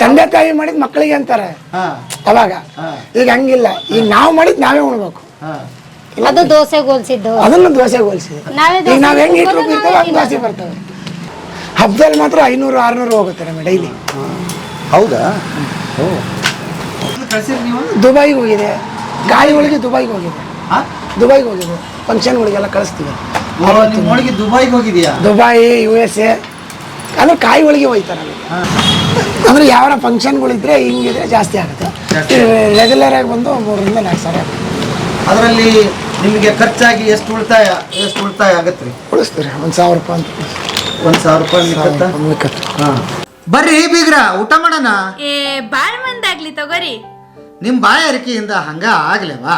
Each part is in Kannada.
ತಂದೆ ತಾಯಿ ಮಾಡಿದ್ ಮಕ್ಕಳಿಗೆ ಅಂತಾರೆ. ಹಾ. ಅವಾಗ. ಹಾ. ಈಗ ಹಂಗಿಲ್ಲ. ಈಗ ನಾವು ಮಾಡಿದ್ ನಾವೇ ಉಣ್ಬೇಕು. ಹಾ. ಅದು ದೋಸೆ ಹೋಲ್ಸಿದ್ದು. ಅದನ್ನು ದೋಸೆ ಹೋಲಿಸಿದೆ ನಾವೇ ಈಗ ನಾವು ಹೆಂಗೆ ಇಟ್ಟು ಅದು ದೋಸೆ ಬರ್ತವೆ. ಹಬ್ಬದಲ್ಲಿ ಮಾತ್ರ ಐನೂರು ಆರ್ನೂರು ಹೋಗುತ್ತೆ ನಮಗೆ ಡೈಲಿ. ಹೌದಾ? ದುಬೈಗೆ ಹೋಗಿದೆ. ಗಾಳಿಗಳಿಗೆ ದುಬೈಗೆ ಹೋಗಿದೆ. ಹಾ? ದುಬೈಗೆ ಹೋಗಿದೆ. ಫಂಕ್ಷನ್ಗಳಿಗೆಲ್ಲ ಕಳಿಸ್ತೀವಿ. ದುಬೈಗೆ ಹೋಗಿದೆಯಾ? Dubai U S A. ಅಂದ್ರೆ ಕಾಯಿ ಒಳಗೆ ಹೋಯ್ತಾರೆ ನಮಗೆ. ಹಾ. ಅಂದ್ರೆ ಯಾವ ಫಂಕ್ಷನ್ಗಳಿದ್ರೆ ಹಿಂಗಿದ್ರೆ ಜಾಸ್ತಿ ಆಗುತ್ತೆ. ರೆಗ್ಯುಲರ್ ಆಗಿ ಬಂದು ಮೂರರಿಂದ ನಾಲ್ಕು ಸಾವಿರ ಆಗುತ್ತೆ. ಅದರಲ್ಲಿ ನಿಮಗೆ ಖರ್ಚಾಗಿ ಎಷ್ಟು ಉಳಿತಾಯ ಎಷ್ಟು ಉಳಿತಾಯ ಆಗತ್ತೆ? ರೀ ಉಳಿಸ್ತೀರಿ ಒಂದು ಸಾವಿರ ರೂಪಾಯಿ ಅಂತ ಒಂದು ಸಾವಿರ ರೂಪಾಯಿ ಹಾಂ. ಬರ್ರಿ ಬೀಗ್ರ ಊಟ ಮಾಡೋಣ? ಏ ಬಾಳ್ ಮಂದಾಗ್ಲಿ ತಗೋರಿ. ನಿಮ್ಮ ಬಾಯ ಅರಿಕೆಯಿಂದ ಹಂಗ ಆಗ್ಲೇವಾ?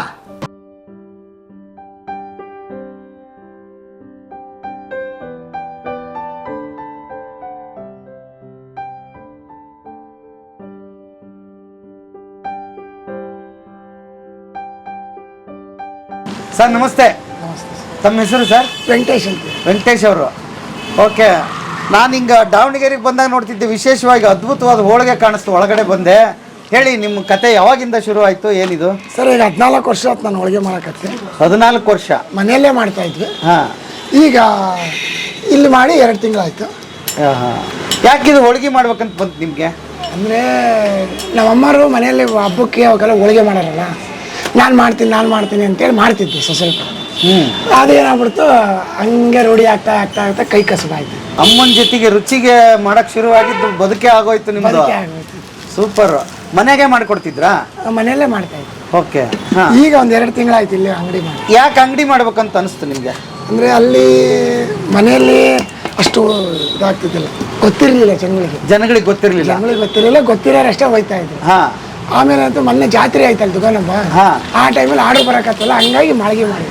ಸರ್ ನಮಸ್ತೆ. ತಮ್ಮ ಹೆಸರು ಸರ್? ವೆಂಕಟೇಶ್ ಅಂತ. ವೆಂಕಟೇಶ್ ಅವರು. ಓಕೆ. ನಾನು ಹಿಂಗೆ ದಾವಣಗೆರೆಗೆ ಬಂದಾಗ ನೋಡ್ತಿದ್ದೆ ವಿಶೇಷವಾಗಿ ಅದ್ಭುತವಾದ ಹೋಳಿಗೆ ಕಾಣಿಸ್ತು ಒಳಗಡೆ ಬಂದೆ. ಹೇಳಿ ನಿಮ್ಮ ಕತೆ ಯಾವಾಗಿಂದ ಶುರು ಆಯಿತು ಏನಿದು? ಸರ್ ಈಗ ಹದಿನಾಲ್ಕು ವರ್ಷ ಆಯ್ತು ನಾನು ಹೋಳಿಗೆ ಮಾಡಕತ್ತೆ. ಹದಿನಾಲ್ಕು ವರ್ಷ. ಮನೆಯಲ್ಲೇ ಮಾಡ್ತಾ ಇದ್ವಿ. ಹಾಂ. ಈಗ ಇಲ್ಲಿ ಮಾಡಿ ಎರಡು ತಿಂಗಳಾಯ್ತು. ಯಾಕಿದು ಹೋಳಿಗೆ ಮಾಡ್ಬೇಕಂತ ಬಂತು ನಿಮಗೆ? ಅಂದರೆ ನಮ್ಮ ಅಮ್ಮರು ಮನೆಯಲ್ಲಿ ಹಬ್ಬಕ್ಕೆ ಅವಾಗೆಲ್ಲ ಹೋಳಿಗೆ ಮಾಡೋರಲ್ಲ. ನಾನು ಮಾಡ್ತೀನಿ ನಾನು ಮಾಡ್ತೀನಿ ಅಂತೇಳಿ ಮಾಡ್ತಿದ್ದೆ ಸೊ ಸ್ವಲ್ಪ ಹ್ಞೂ ಅದೇನಾಗ್ಬಿಡ್ತು ಹಂಗೆ ರೂಢಿ ಆಗ್ತಾ ಆಗ್ತಾ ಆಗ್ತಾ ಕೈ ಕಸಬಾಯ್ತು ಅಮ್ಮನ ಜೊತೆಗೆ ರುಚಿಗೆ ಮಾಡಕ್ ಶುರುವಾಗಿದ್ದು ಬದುಕೆ ಆಗೋಯ್ತು ನಿಮ್ದು. ಬದುಕೆ ಆಗೋಯ್ತು. ಸೂಪರ್. ಮನೆಗೆ ಮಾಡ್ಕೊಡ್ತಿದ್ರಾ? ನಾವು ಮನೆಯಲ್ಲೇ ಮಾಡ್ತಾ ಇದ್ವಿ ಓಕೆ ಹಾಂ. ಈಗ ಒಂದ್ ಎರಡು ತಿಂಗಳಾಯ್ತು ಇಲ್ಲಿ ಅಂಗಡಿ ಮಾಡಿ. ಯಾಕೆ ಅಂಗಡಿ ಮಾಡ್ಬೇಕಂತ ಅನಿಸ್ತು ನಿಮಗೆ? ಅಂದ್ರೆ ಅಲ್ಲಿ ಮನೆಯಲ್ಲಿ ಅಷ್ಟು ಇದಾಗ್ತಿದ್ದಿಲ್ಲ. ಗೊತ್ತಿರಲಿಲ್ಲ ಜನಗಳಿಗೆ. ಜನಗಳಿಗೆ ಗೊತ್ತಿರಲಿಲ್ಲ. ಜನಗಳಿಗೆ ಗೊತ್ತಿರಲಿಲ್ಲ ಗೊತ್ತಿರೋರು ಅಷ್ಟೇ ಹೋಯ್ತಾ ಇದ್ರು. ಹಾಂ. ಆಮೇಲೆ ಅಂತ ಮೊನ್ನೆ ಜಾತ್ರೆ ಆಯ್ತಲ್ಲ ದುಕಾನಮ್ಮ ಹಾ. ಆ ಟೈಮಲ್ಲಿ ಆರ್ಡರ್ ಬರಕತ್ತಲ್ಲ ಹಂಗಾಗಿ ಮಾಳಿಗೆ ಮಾಡಿ.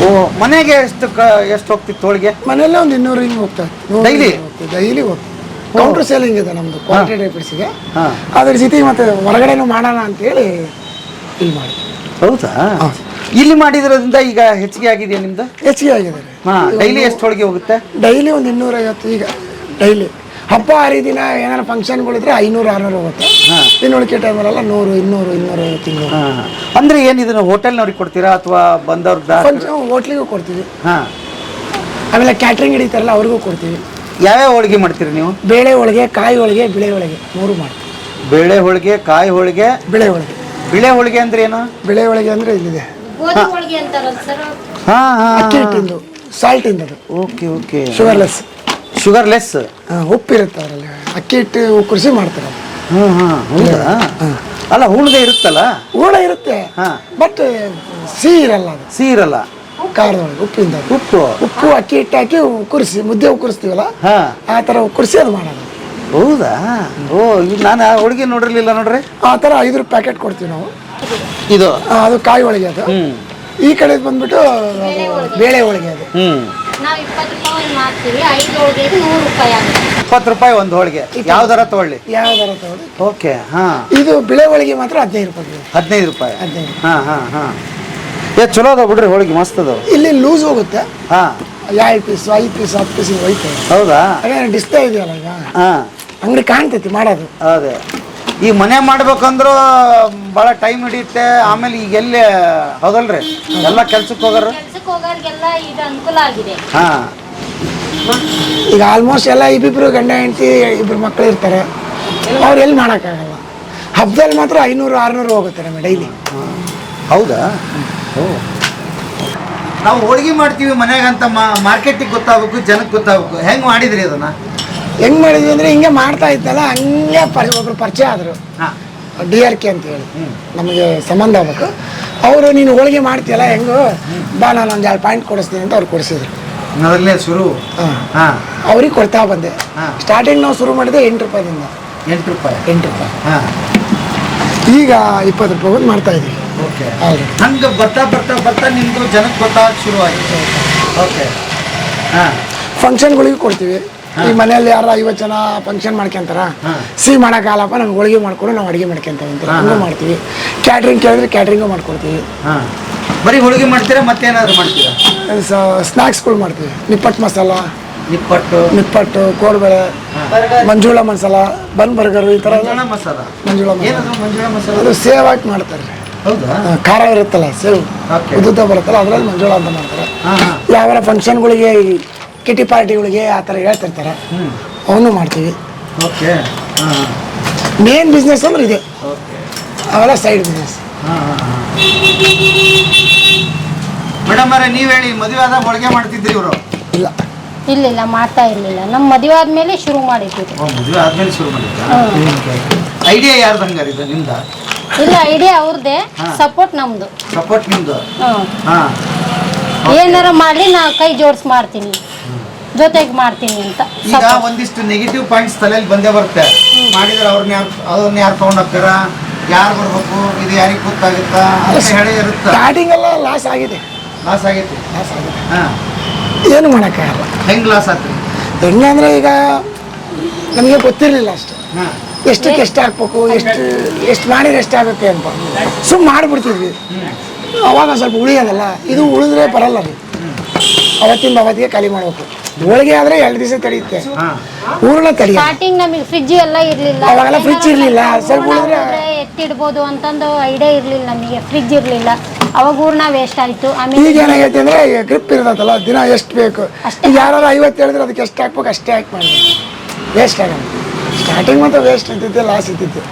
ಓ ಮನೆಗೆ ಎಷ್ಟು ಕ ಎಷ್ಟು ಹೋಗ್ತಿತ್ತು ಹೋಳಿಗೆ ಮನೆಯಲ್ಲೇ ಒಂದು ಇನ್ನೂರು ಹಿಂಗೆ ಹೋಗ್ತದೆ Daily? ಡೈಲಿ ಹೋಗ್ತದೆ ಕೌಂಟರ್ ಸೇಲಿಂಗ್ ಇದೆ ನಮ್ಮದು ಕ್ವಾಲಿಟಿ ಡೈಪರ್ಸಿಗೆ ಹಾಂ. ಅದ್ರ ಜೊತೆಗೆ ಮತ್ತೆ ಹೊರಗಡೆನೂ ಮಾಡೋಣ ಅಂತೇಳಿ ಇಲ್ಲಿ ಮಾಡಿ ಹೌದಾ? ಇಲ್ಲಿ ಮಾಡಿದ್ರಿಂದ ಈಗ ಹೆಚ್ಚಿಗೆ ಆಗಿದೆಯಾ ನಿಮ್ದು? ಹೆಚ್ಚಿಗೆ ಆಗಿದೆ. ಹಾಂ ಡೈಲಿ ಎಷ್ಟು ಹೋಳಿಗೆ ಹೋಗುತ್ತೆ? ಡೈಲಿ ಒಂದು ಇನ್ನೂರೈವತ್ತು ಈಗ ಡೈಲಿ ಹಬ್ಬ ಹರಿದಿನ ಏನಾರು ಫಂಕ್ಷನ್ಗಳಿದ್ರೆ ಐನೂರು ಆರ್ನೂರು ಹೋಗುತ್ತೆ. ಹಾ. ಇನ್ನು ಉಳಿಕೆ ಟೈಮಲ್ಲೆಲ್ಲ ನೂರು ಇನ್ನೂರು ಇನ್ನೂರು ಹಾಂ ಅಂದ್ರೆ ಏನು ಇದನ್ನ ಹೋಟೆಲ್ನವ್ರಿಗೆ ಕೊಡ್ತೀರಾ ಅಥವಾ ಬಂದವ್ರದ ಫಂಕ್ಷನ್ ಹೋಟ್ಲಿಗೂ ಕೊಡ್ತೀವಿ. ಹಾಂ. ಆಮೇಲೆ ಕ್ಯಾಟ್ರಿಂಗ್ ಹಿಡಿತಾರಲ್ಲ ಅವ್ರಿಗೂ ಕೊಡ್ತೀವಿ. ಯಾವ್ಯಾವ ಹೋಳಿಗೆ ಮಾಡ್ತೀರಿ ನೀವು? ಬೇಳೆ ಹೋಳಿಗೆ ಕಾಯಿ ಹೋಳಿಗೆ ಬಿಳೆ ಹೋಳಿಗೆ ಮೂರು ಮಾಡ್ತೀವಿ. ಬೇಳೆ ಹೋಳಿಗೆ ಕಾಯಿ ಹೋಳಿಗೆ. ಬಿಳೆ ಹೋಳಿಗೆ. ಬಿಳೆ ಹೋಳಿಗೆ ಅಂದ್ರೆ ಏನು? ಬಿಳೆ ಹೋಳಿಗೆ ಅಂದ್ರೆ ಇಲ್ಲಿದೆ. ಹಾ. ಹಾ ಸಾಲ್ಟ್ ಇಂದದು okay okay. Sugarless sugar less ಉಪ್ಪಿರುತ್ತೆ ಅವರಲ್ಲಿ ಅಕ್ಕಿ ಹಿಟ್ಟು ಕೃಷಿ ಮಾಡ್ತಾರೆ ಹ್ಞೂ ಹಾಂ ಹೌದಾ? ಅಲ್ಲ ಹುಣ್ಗೆ ಇರುತ್ತಲ್ಲ? ಹೂಳ ಇರುತ್ತೆ. ಹಾಂ. ಬಟ್ ಸಿಹಿ ಇರಲ್ಲ ಅದು. ಸಿಹಿ ಇರಲ್ಲ? ಖಾರದೊಳಗೆ ಉಪ್ಪಿಂದ. ಉಪ್ಪು? ಉಪ್ಪು ಅಕ್ಕಿ ಹಿಟ್ಟು ಹಾಕಿ ಕುರ್ಸಿ ಮುದ್ದೆ ಕುರಿಸ್ತೀವಲ್ಲ? ಹಾಂ. ಆ ಥರ ಕುರ್ಸಿ ಅದು ಮಾಡೋದು. ಹೌದಾ? ಓ ಈಗ ನಾನು ಆ ಹೋಳಿಗೆ ನೋಡಿರ್ಲಿಲ್ಲ ನೋಡ್ರಿ? ಆ ಥರ ಐದು ಪ್ಯಾಕೆಟ್ ಕೊಡ್ತೀವಿ ನಾವು. ಇದು? ಆ, ಅದು ಕಾಯಿ ಹೋಳಿಗೆ ಅದು. ಈ ಕಡೆ ಬಂದ್ಬಿಟ್ಟು ಅದು ಬೇಳೆ ಹೋಳಿಗೆ ಅದು. ಹ್ಮ್. ನಾವು ಇಪ್ಪತ್ತು ರೂಪಾಯಿ ಮಾಡ್ತೀವಿ ಐದು ಹೋಳಿಗೆ ನೂರು ರೂಪಾಯಿ ಆಗುತ್ತೆ. ಇಪ್ಪತ್ತು ರೂಪಾಯಿ ಒಂದು ಹೋಳಿಗೆ. ಯಾವ್ದಾರ ತಗೊಳ್ಳಿ? ಯಾವ್ದಾರ ತಗೊಳ್ಳಿ? ಓಕೆ ಹಾ. ಇದು ಬಿಳೆ ಹೋಳಿಗೆ ಮಾತ್ರ ಹದಿನೈದು ರೂಪಾಯಿ ಹದಿನೈದು ರೂಪಾಯಿ. ಹದಿನೈದು ಹಾ ಹಾ ಹಾ. ಏ ಚಲೋ ಅದಾವ ಬಿಡ್ರಿ ಹೋಳಿಗೆ ಮಸ್ತ್ ಅದಾವ. ಇಲ್ಲಿ ಲೂಸ್ ಹೋಗುತ್ತೆ. ಹಾ. ಎರಡು ಪೀಸ್ ಐದು ಪೀಸ್ ಹತ್ತು ಪೀಸ್ ಹೌದಾ? ಅದೇ ಡಿಸ್ಪ್ಲೇ ಇದೆಯಲ್ಲ ಈಗ? ಹಾ. ಅಂಗಡಿ ಕಾಣ್ತೈತಿ ಮಾಡೋದು. ಅದೇ ಈ ಮನೆ ಮಾಡ್ಬೇಕಂದ್ರೂ ಭಾಳ ಟೈಮ್ ಹಿಡಿಯುತ್ತೆ. ಆಮೇಲೆ ಈಗ ಎಲ್ಲಿ ಹೌದಲ್ರಿ ಎಲ್ಲ ಕೆಲ್ಸಕ್ಕೆ ಹೋಗಾರ? ಕೆಲ್ಸಕ್ಕೆ ಹೋಗೋರಿಗೆಲ್ಲ ಇದು ಅನುಕೂಲ ಆಗಿದೆ. ಹಾ. ಈಗ ಆಲ್ಮೋಸ್ಟ್ ಎಲ್ಲ ಇಬ್ಬಿಬ್ರು ಗಂಡ ಹೆಂಡತಿ ಇಬ್ರು ಮಕ್ಕಳು ಇರ್ತಾರೆ. ಅವ್ರು ಎಲ್ಲಿ ಮಾಡೋಕ್ಕಾಗಲ್ಲ. ಹಬ್ಬದಲ್ಲಿ ಮಾತ್ರ ಐನೂರು ಆರುನೂರು ಹೋಗುತ್ತೆ ನಮಗೆ ಡೈಲಿ. ಹೌದಾ? ಓ. ನಾವು ಹೋಳಿಗೆ ಮಾಡ್ತೀವಿ ಮನ್ಯಾಗ ಅಂತ ಮಾರ್ಕೆಟಿಗೆ ಗೊತ್ತಾಗಬೇಕು ಜನಕ್ಕೆ ಗೊತ್ತಾಗಬೇಕು. ಹೆಂಗೆ ಮಾಡಿದ್ರಿ ಅದನ್ನ? ಹೆಂಗ್ ಮಾಡಿದ್ವಿ ಅಂದ್ರೆ ಹಿಂಗೆ ಮಾಡ್ತಾ ಇದ್ದಲ್ಲ ಹಂಗೆ ಪರಿ ಒಬ್ರು ಪರಿಚಯ ಆದರು. ಹಾಂ. ಡಿ ಆರ್ ಕೆ ಅಂತ ಹೇಳಿ. ನಮಗೆ ಸಂಬಂಧ ಆಗ್ಬೇಕು. ಅವರು ನೀನು ಹೋಳಿಗೆ ಮಾಡ್ತೀಯಲ್ಲ ಹೆಂಗು? ಬಾ ನಾನು ಒಂದು ಎರಡು ಪಾಯಿಂಟ್ ಕೊಡಿಸ್ತೀನಿ ಅಂತ ಅವ್ರು ಕೊಡಿಸಿದ್ರು. ಮೊದಲನೇ ಶುರು. ಅವ್ರಿಗೆ ಕೊಡ್ತಾ ಬಂದೆ. ಸ್ಟಾರ್ಟಿಂಗ್ ನಾವು ಶುರು ಮಾಡಿದೆ ಎಂಟು ರೂಪಾಯಿದಿಂದ. ಎಂಟು ರೂಪಾಯಿ. ಎಂಟು ರೂಪಾಯಿ. ಹಾಂ. ಈಗ ಇಪ್ಪತ್ತು ರೂಪಾಯಿ ಬಂದು ಮಾಡ್ತಾ ಇದ್ದೀವಿ ಓಕೆ. ಹೌದು. ಹಂಗೆ ಬರ್ತಾ ಬರ್ತಾ ಬರ್ತಾ ನಿಮ್ದು ಜನಕ್ಕೆ ಗೊತ್ತಾಗ ಶುರು ಆಯಿತು ಓಕೆ. ಹಾಂ. ಫಂಕ್ಷನ್ಗಳಿಗೂ ಕೊಡ್ತೀವಿ. ಈ ಮನೆಯಲ್ಲಿ ಯಾರ ಐವತ್ತು ಜನ ಫಂಕ್ಷನ್ ಮಾಡ್ಕೊಂತಾರ. ಸಿಹಿ ಮಾಡೋಕ್ಕಾಗಲ್ಲಪ್ಪ ನಮ್ಗೆ ಹೋಳಿಗೆ ಮಾಡ್ಕೊಂಡು ನಾವು ಅಡುಗೆ ಮಾಡ್ಕೊಂತೀವಿ ಅಂತ ಹಂಗೂ ಮಾಡ್ತೀವಿ. ಕ್ಯಾಟ್ರಿಂಗ್ ಕೇಳಿದ್ರೆ ಕ್ಯಾಟ್ರಿಂಗು ಮಾಡ್ಕೊಡ್ತೀವಿ. ಬರೀ ಹೋಳಿಗೆ ಮಾಡ್ತೀರಾ ಮತ್ತೇನಾದ್ರು ಮಾಡ್ತೀರಾ? ಸ್ನ್ಯಾಕ್ಸ್ಗಳು ಮಾಡ್ತೀವಿ. ನಿಪ್ಪಟ್ಟು ಮಸಾಲ ನಿಪ್ಪಟ್ಟು. ನಿಪ್ಪಟ್ಟು ಕೋಡ್ಬಳೆ ಮಂಜುಳ ಮಸಾಲ ಬನ್ ಬರ್ಗರ್ ಈ ಥರ ಮಸಾಲ? ಮಂಜುಳ ಮಸಾಲ. ಅದು ಸೇವ್ ಹಾಕಿ ಮಾಡ್ತಾರೆ. ಖಾರ ಇರುತ್ತಲ್ಲ ಸೇವ್. ಉದ್ದ ಬರುತ್ತಲ್ಲ ಅದರಲ್ಲಿ ಮಂಜುಳ ಅಂತ ಮಾಡ್ತಾರೆ. ಯಾವ ಫಂಕ್ಷನ್ಗಳಿಗೆ ಕಿಟಿ ಪಾರ್ಟಿಗಳಿಗೆ ಆ ಥರ ಹೇಳ್ತಿರ್ತಾರೆ. ಹ್ಮ್ ಅವನು ಮಾಡ್ತೀವಿ. ಓಕೆ. ಮೇನ್ ಬಿಸ್ನೆಸ್ ಅಂದ್ರೆ ಇದೆ. ಓಕೆ. ಅವೆಲ್ಲ ಸೈಡ್ ಬಿಸ್ನೆಸ್ ಹಾ ಹಾ ಹಾ. ಮೇಡಮ್ ಅವರೇ ನೀವು ಹೇಳಿ ಮದುವೆ ಆದಾಗ ಹೋಳಿಗೆ ಮಾಡ್ತಿದ್ರಿ ಇವರು? ಇಲ್ಲ. ಇಲ್ಲ ಇಲ್ಲ ಮಾಡ್ತಾ ಇರಲಿಲ್ಲ. ನಮ್ಮ ಮದುವೆ ಆದ್ಮೇಲೆ ಶುರು ಮಾಡಿದ್ವಿ ಮದುವೆ ಆದ್ಮೇಲೆ ಶುರು ಮಾಡಿದ್ದ? ಐಡಿಯಾ ಯಾರ್ದು ಹಂಗಾರೆ ಇದು ನಿಮ್ದ? ಇಲ್ಲ ಐಡಿಯಾ ಅವ್ರದ್ದೇ ಸಪೋರ್ಟ್ ನಮ್ದು. ಸಪೋರ್ಟ್ ನಿಮ್ದು? ಹಾಂ. ಹಾ. ಏನಾರ ಮಾಡ್ಲಿ ನಾ ಕೈ ಜೋಡ್ಸ್ ಮಾಡ್ತೀನಿ. ಜೊತೆಗೆ ಮಾಡ್ತೀನಿ ಅಂತ. ಈಗ ಒಂದಿಷ್ಟು ನೆಗೆಟಿವ್ ಪಾಯಿಂಟ್ಸ್ ತಲೆಯಲ್ಲಿ ಬಂದೇ ಬರುತ್ತೆ. ಮಾಡಿದ್ರೆ ಅವ್ರನ್ನ ಯಾರು ಅವ್ರನ್ನ ಯಾರು ತಗೊಂಡ್ ಹೋಗ್ತಾರ ಯಾರು ಬರ್ಬೇಕು? ಇದು ಯಾರಿಗೆ ಗೊತ್ತಾಗುತ್ತಾ? ಅಂತ ಹೇಳಿ ಇರುತ್ತೆ? ಸ್ಟಾರ್ಟಿಂಗ್ ಎಲ್ಲ ಲಾಸ್ ಆಗಿದೆ. ಲಾಸ್ ಆಗೈತಿ. ಲಾಸ್ ಆಗಿದೆ. ಹಾ. ಏನು ಮಾಡೋಕ್ಕಾಗಲ್ಲ. ಹೆಂಗ್ ಲಾಸ್ ಆಗ್ತದೆ ಹೆಂಗೆ ಅಂದರೆ ಈಗ ನಮಗೆ ಗೊತ್ತಿರಲಿಲ್ಲ ಅಷ್ಟು. ಹಾ. ಎಷ್ಟಕ್ಕೆ ಎಷ್ಟು ಹಾಕ್ಬೇಕು ಎಷ್ಟು ಎಷ್ಟು ಮಾಡಿದ್ರೆ ಎಷ್ಟಾಗುತ್ತೆ ಅಂತ. ಸುಮ್ಮನೆ ಮಾಡಿಬಿಡ್ತಿದ್ವಿ. ಅವಾಗ ಸ್ವಲ್ಪ ಉಳಿಯೋದಲ್ಲ ಇದು ಉಳಿದ್ರೆ ಬರಲ್ಲ ರೀ ಅವತ್ತಿಂದ ಅವತ್ತಿಗೆ ಖಾಲಿ ಮಾಡಬೇಕು. ಹೋಳಿಗೆ ಆದ್ರೆ ಎರಡು ದಿವಸ ತಡೆಯುತ್ತೆ. ಹಾ. ಊರನ್ನ ತಡೆಯ ಸ್ಟಾರ್ಟಿಂಗ್ ನಮಗೆ ಫ್ರಿಜ್ ಎಲ್ಲ ಇರಲಿಲ್ಲ. ಅವಾಗೆಲ್ಲ ಫ್ರಿಜ್ ಇರಲಿಲ್ಲ. ಸ್ವಲ್ಪ ಉಳಿದ್ರೆ- ಎತ್ತಿಡ್ಬೋದು ಅಂತಂದು ಐಡಿಯಾ ಇರಲಿಲ್ಲ ನಮಗೆ. ಫ್ರಿಜ್ ಇರಲಿಲ್ಲ. ಅವಾಗ ಹೂರ್ಣ ವೇಸ್ಟ್ ಆಯ್ತು. ಆಮೇಲೆ ಈಗ ಏನಾಗೈತೆ ಅಂದ್ರೆ ಗ್ರಿಪ್ ಇರ್ತದಲ್ಲ ದಿನ ಎಷ್ಟು ಬೇಕು? ಈಗ ಯಾರು ಐವತ್ತು ಹೇಳಿದ್ರೆ ಅದಕ್ಕೆ ಎಷ್ಟು ಹಾಕ್ಬೇಕು ಅಷ್ಟೇ ಹಾಕಿ ಮಾಡಿ ವೇಸ್ಟ್ ಆಗಲ್ಲ. ಸ್ಟಾರ್ಟಿಂಗ್ ಮಾತ್ರ ವೇಸ್ಟ್ ಇದ್ದಿದ್ದೆ ಲಾಸ್ ಇದ್ದಿದ್ದು